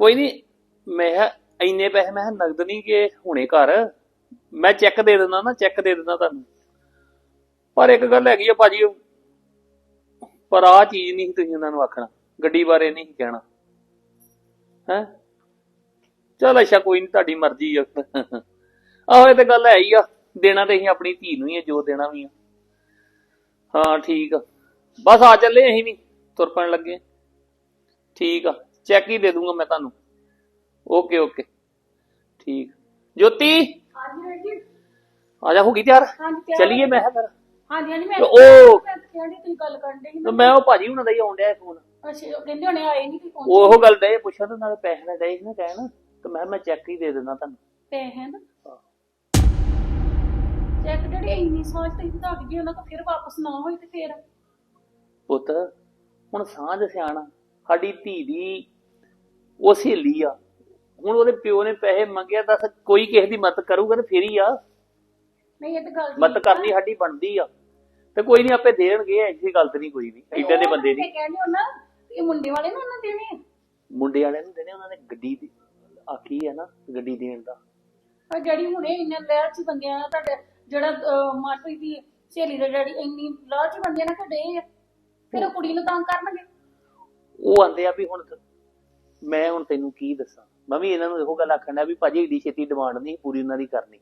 ਕੋਈ ਨਹੀਂ ਮੈਂ ਕਿਹਾ ਇੰਨੇ ਪੈਸੇ ਮੈਂ ਕਿਹਾ ਨਗਦ ਨਹੀਂ ਕਿ ਹੁਣੇ ਘਰ? ਮੈਂ ਚੈੱਕ ਦੇ ਦਿੰਦਾ ਨਾ ਚੈੱਕ ਦੇ ਦਿੰਦਾ ਤੁਹਾਨੂੰ। ਪਰ ਇੱਕ ਗੱਲ ਹੈਗੀ ਆ ਭਾਜੀ ਪਰ ਆ ਚੀਜ਼ ਨਹੀਂ ਤੁਸੀਂ ਉਹਨਾਂ ਨੂੰ ਆਖਣਾ ਗੱਡੀ ਬਾਰੇ ਨਹੀਂ ਕਹਿਣਾ। ਹੈ? ਚਲ ਅੱਛਾ ਕੋਈ ਨਹੀਂ ਤੁਹਾਡੀ ਮਰਜ਼ੀ ਆ। ਆਹੋ ਇਹ ਤੇ ਗੱਲ ਹੈ ਹੀ ਆ ਦੇਣਾ ਤੇ ਅਸੀਂ ਆਪਣੀ ਧੀ ਨੂੰ ਹੀ ਆ ਜੋ ਦੇਣਾ ਵੀ ਆ। ਹਾਂ ਠੀਕ ਆ। ਬਸ ਆ ਚੱਲੇ ਅਸੀਂ ਵੀ ਤੁਰ ਪੈਣ ਲੱਗੇ ਠੀਕ ਆ ਚੈੱਕ ਹੀ ਦੇ ਦੂੰਗਾ ਮੈਂ ਤੁਹਾਨੂੰ। ਓਕੇ ਓਕੇ ਠੀਕ। ਜੋਤੀ? ਆ ਜਾ ਹੋ ਗਈ ਤਿਆਰ? ਚਲਿਏ ਮੈਂ ਕਿਹਾ ਫਿਰ। ਹਾਂਜੀ ਹਾਂਜੀ ਮੈਂ ਤੇ ਉਹ ਕਿਹੜੀ ਤੁਸੀਂ ਗੱਲ ਕਰਨ ਦੇ ਤੇ ਮੈਂ ਉਹ ਭਾਜੀ ਹੁਣਾਂ ਦਾ ਹੀ ਆਉਣ ਡਿਆ ਫੋਨ ਅੱਛਾ ਉਹ ਕਹਿੰਦੇ ਹੋਣੇ ਆਏ ਨਹੀਂ ਕੋਈ ਉਹ ਗੱਲ ਡੇ ਪੁੱਛਿਆ ਤੇ ਨਾਲੇ ਪੈਸੇ ਦਾ ਡੇ ਨਾ ਕਹਿਣ ਤੇ ਮੈਂ ਕਿਹਾ ਮੈਂ ਚੈੱਕ ਹੀ ਦੇ ਦਿੰਦਾ ਤੁਹਾਨੂੰ। ਪੈਸੇ ਨਾ? ਚੈੱਕ ਜਿਹੜੇ ਇੰਨੀ ਸੋਚ ਤੇ ਤੁਹਾਡੀ ਗਈ ਉਹਨਾਂ ਕੋ ਫਿਰ ਵਾਪਸ ਨਾ ਹੋਈ ਤੇ ਫਿਰ। ਪੁੱਤ ਹੁਣ ਸਾਂਝ ਸਿਆਣਾ ਸਾਡੀ ਧੀ ਦੀ ਉਹ ਸਹੇਲੀ ਆ। ਹੁਣ ਉਹਦੇ ਪਿਓ ਨੇ ਪੈਸੇ ਮੰਗਿਆ ਦੱਸ ਕੋਈ ਕਿਸੇ ਦੀ ਮਦਦ ਕਰੂਗਾ ਤੇ ਫੇਰ ਹੀ ਆ। ਨਹੀਂ ਇਹ ਤਾਂ ਗੱਲ ਮਦਦ ਕਰਨੀ ਸਾਡੀ ਬਣਦੀ ਆ। ਤੇ ਕੋਈ ਨਹੀਂ ਆਪੇ ਦੇਣਗੇ ਐਸੀ ਗੱਲ ਤੇ ਨਹੀਂ ਕੋਈ ਵੀ ਏਦਾਂ ਦੇ ਬੰਦੇ ਦੀ ਕਹਿੰਦੀ ਉਹਨਾਂ ਇਹ ਮੁੰਡੇ ਵਾਲੇ ਨੂੰ ਉਹਨਾਂ ਦੇਣੇ ਮੁੰਡੇ ਵਾਲਿਆਂ ਨੂੰ ਦੇਣੇ ਉਹਨਾਂ ਨੇ ਗੱਡੀ ਦੀ ਆਖੀ ਹੈ ਨਾ ਗੱਡੀ ਦੇਣ ਦਾ। ਪਰ ਡੈਡੀ ਹੁਣੇ ਇੰਨੇ ਲਾਲਚੀ ਬੰਦਿਆਂ ਨਾਲ ਤੁਹਾਡੇ ਜਿਹੜਾ ਮਾਟਰੀ ਦੀ ਸਹੇਲੀ ਦੇ ਡੈਡੀ ਇੰਨੀ ਲਾਲਚੀ ਬੰਦਿਆਂ ਨਾਲ ਕੱਢੇ ਆ? ਫਿਰ ਉਹ ਕੁੜੀ ਨੂੰ ਤੰਗ ਕਰਨਗੇ। ਉਹ ਆਂਦੇ ਆ ਵੀ ਹੁਣ ਤ- ਮੈਂ ਹੁਣ ਤੈਨੂੰ ਕੀ ਦੱਸਾਂ? ਮੈਂ ਵੀ ਇਹਨਾਂ ਨੂੰ ਇਹੋ ਗੱਲ ਆਖਣ ਵੀ ਭਾਜੀ ਏਡੀ ਛੇਤੀ ਡਿਮਾਂਡ ਨਹੀਂ ਪੂਰੀ ਉਹਨਾਂ ਦੀ ਕਰਨੀ।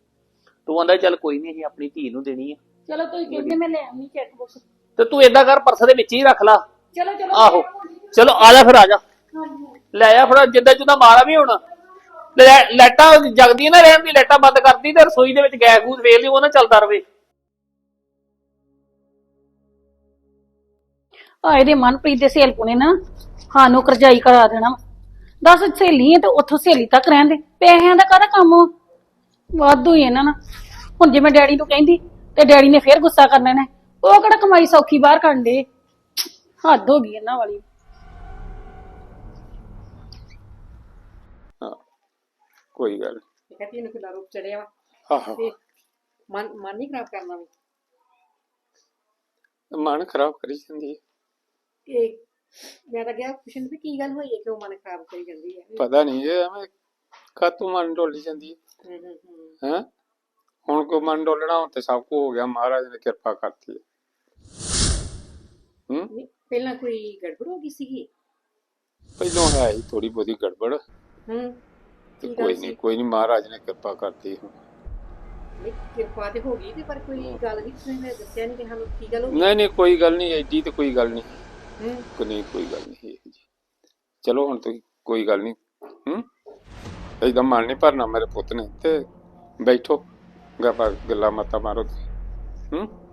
ਤੂੰ ਆਂਦਾ ਚੱਲ ਕੋਈ ਨਹੀਂ ਅਸੀਂ ਆਪਣੀ ਧੀ ਨੂੰ ਦੇਣੀ ਆ। ਚਲੋ ਤੁਸੀਂ ਕਹਿੰਦੇ ਮੈਂ ਲੈ ਆਉਣੀ ਚੈੱਕ ਬੁੱਕ ਤੇ ਤੂੰ ਏਦਾਂ ਕਰ ਪਰਸ ਦੇ ਵਿੱਚ ਹੀ ਰੱਖ ਲਾ। ਚਲੋ ਚਲੋ। ਆਹੋ। ਚਲੋ ਆ ਜਾ ਫਿਰ ਆ ਜਾ। ਲੈ ਆ ਫਿਰ ਜਿੱਦਾਂ ਜਿੱਦਾਂ ਮਾਰਾ ਵੀ ਹੁਣ। ਲੈ- ਲਾਈਟਾਂ ਜਗਦੀਆਂ ਨਾ ਰਹਿਣ ਦੀ ਲਾਈਟਾਂ ਬੰਦ ਕਰਦੀ ਤੇ ਰਸੋਈ ਦੇ ਵਿੱਚ ਗੈਸ ਗੂਸ ਵੇਲ ਲਈ ਉਹ ਨਾ ਚੱਲਦਾ ਰਵੇ। ਆ ਇਹਦੇ ਮਨਪ੍ਰੀਤ ਦੇ ਸਹੇਲਪੂ ਨੇ ਨਾ ਸਾਨੂੰ ਕਰਜਾਈ ਕਰਾ ਦੇਣਾ। ਦੱਸ ਸਹੇਲੀ ਹੈ ਤੇ ਉੱਥੋਂ ਸਹੇਲੀ ਤੱਕ ਰਹਿਣ ਦੇ। ਪੈਸਿਆਂ ਦਾ ਕਾਹਦਾ ਕੰਮ ਵਾ? ਵਾਧੂ ਹੀ ਇਹਨਾਂ ਨਾਲ। ਹੁਣ ਜੇ ਮੈਂ ਡੈਡੀ ਨੂੰ ਕਹਿੰਦੀ ਤੇ ਡੈਡੀ ਨੇ ਫੇਰ ਗੁੱਸਾ ਕਰਨਾ ਨੇ ਉਹ ਕਿਹੜਾ ਕਮਾਈ ਸੌਖੀ ਬਾਹਰ ਕਰਨ ਦੇ ਹੱਦ ਹੋ ਗਈ ਇਹਨਾਂ ਵਾਲੀ। ਹਾਂ ਕੋਈ ਗੱਲ ਨੀ। ਕਹਿੰਦੀ ਇਹਨੂੰ ਕਿੰਨਾ ਰੂਪ ਚੜਿਆ ਵਾ। ਆਹੋ। ਤੇ ਮਨ ਮਨ ਨਹੀਂ ਖਰਾਬ ਕਰਨਾ ਵੀ? ਮਨ ਖਰਾਬ ਕਰੀ ਜਾਂਦੀ ਹੈ ਇਹ ਮੈਂ ਤਾਂ ਗਿਆ ਪੁੱਛਣ ਵੀ ਕੀ ਗੱਲ ਹੋਈ ਹੈ ਕਿਉਂ ਮਨ ਖਰਾਬ ਕਰੀ ਜਾਂਦੀ ਹੈ? ਪਤਾ ਨਹੀਂ ਇਹ ਐਵੇਂ ਕਾਤੋਂ ਮਨ ਡੋਲੀ ਜਾਂਦੀ ਹੈ? ਹੂੰ ਹੂੰ ਹੂੰ। ਹੈਂ? ਹੁਣ ਕੋ ਮਨ ਡੋਲਣਾ ਹੁਣ ਤੇ ਸਭ ਕੁ ਹੋ ਗਿਆ ਮਹਾਰਾਜ ਨੇ ਕਿਰਪਾ ਕਰਤੀ ਹੈ। ਹੂੰ? ਪਹਿਲਾਂ ਕੋਈ ਗੜਬੜ ਹੋ ਗਈ ਸੀਗੀ? ਪਹਿਲੋਂ ਹੈ ਹੀ ਥੋੜੀ ਬਹੁਤੀ ਗੜਬੜ। ਹੂੰ ਤੇ ਕੋਈ? ਨਹੀਂ ਕੋਈ ਨਹੀਂ ਮਹਾਰਾਜ ਨੇ ਕਿਰਪਾ ਕਰਤੀ ਹੁਣ। ਨਹੀਂ ਕਿਰਪਾ ਤੇ ਹੋ ਗਈ ਤੇ ਪਰ ਕੋਈ ਗੱਲ ਨਹੀਂ ਤੁਸੀਂ ਨੇ ਦੱਸਿਆ ਨਹੀਂ ਕਿ ਸਾਨੂੰ ਕੀ ਗੱਲ ਹੋ ਗਈ। ਨਹੀਂ ਨਹੀਂ ਕੋਈ ਗੱਲ ਨਹੀਂ ਐਡੀ ਤੇ ਕੋਈ ਗੱਲ ਨਹੀਂ। ਹੂੰ। ਕੋਈ ਨਹੀਂ ਕੋਈ ਗੱਲ ਨਹੀਂ ਇਹੋ ਜੀ। ਚਲੋ ਹੁਣ ਤੁਸੀਂ ਕੋਈ ਗੱਲ ਨਹੀਂ। ਹੂੰ? ਏਦਾਂ ਮਨ ਨਹੀਂ ਭਰਨਾ ਮੇਰੇ ਪੁੱਤ ਨੇ ਤੇ ਬੈਠੋ। ਗੱਪਾਂ ਗੱਲਾਂ ਮਤਾਂ ਮਾਰੋ ਤੁਸੀਂ। ਹੂੰ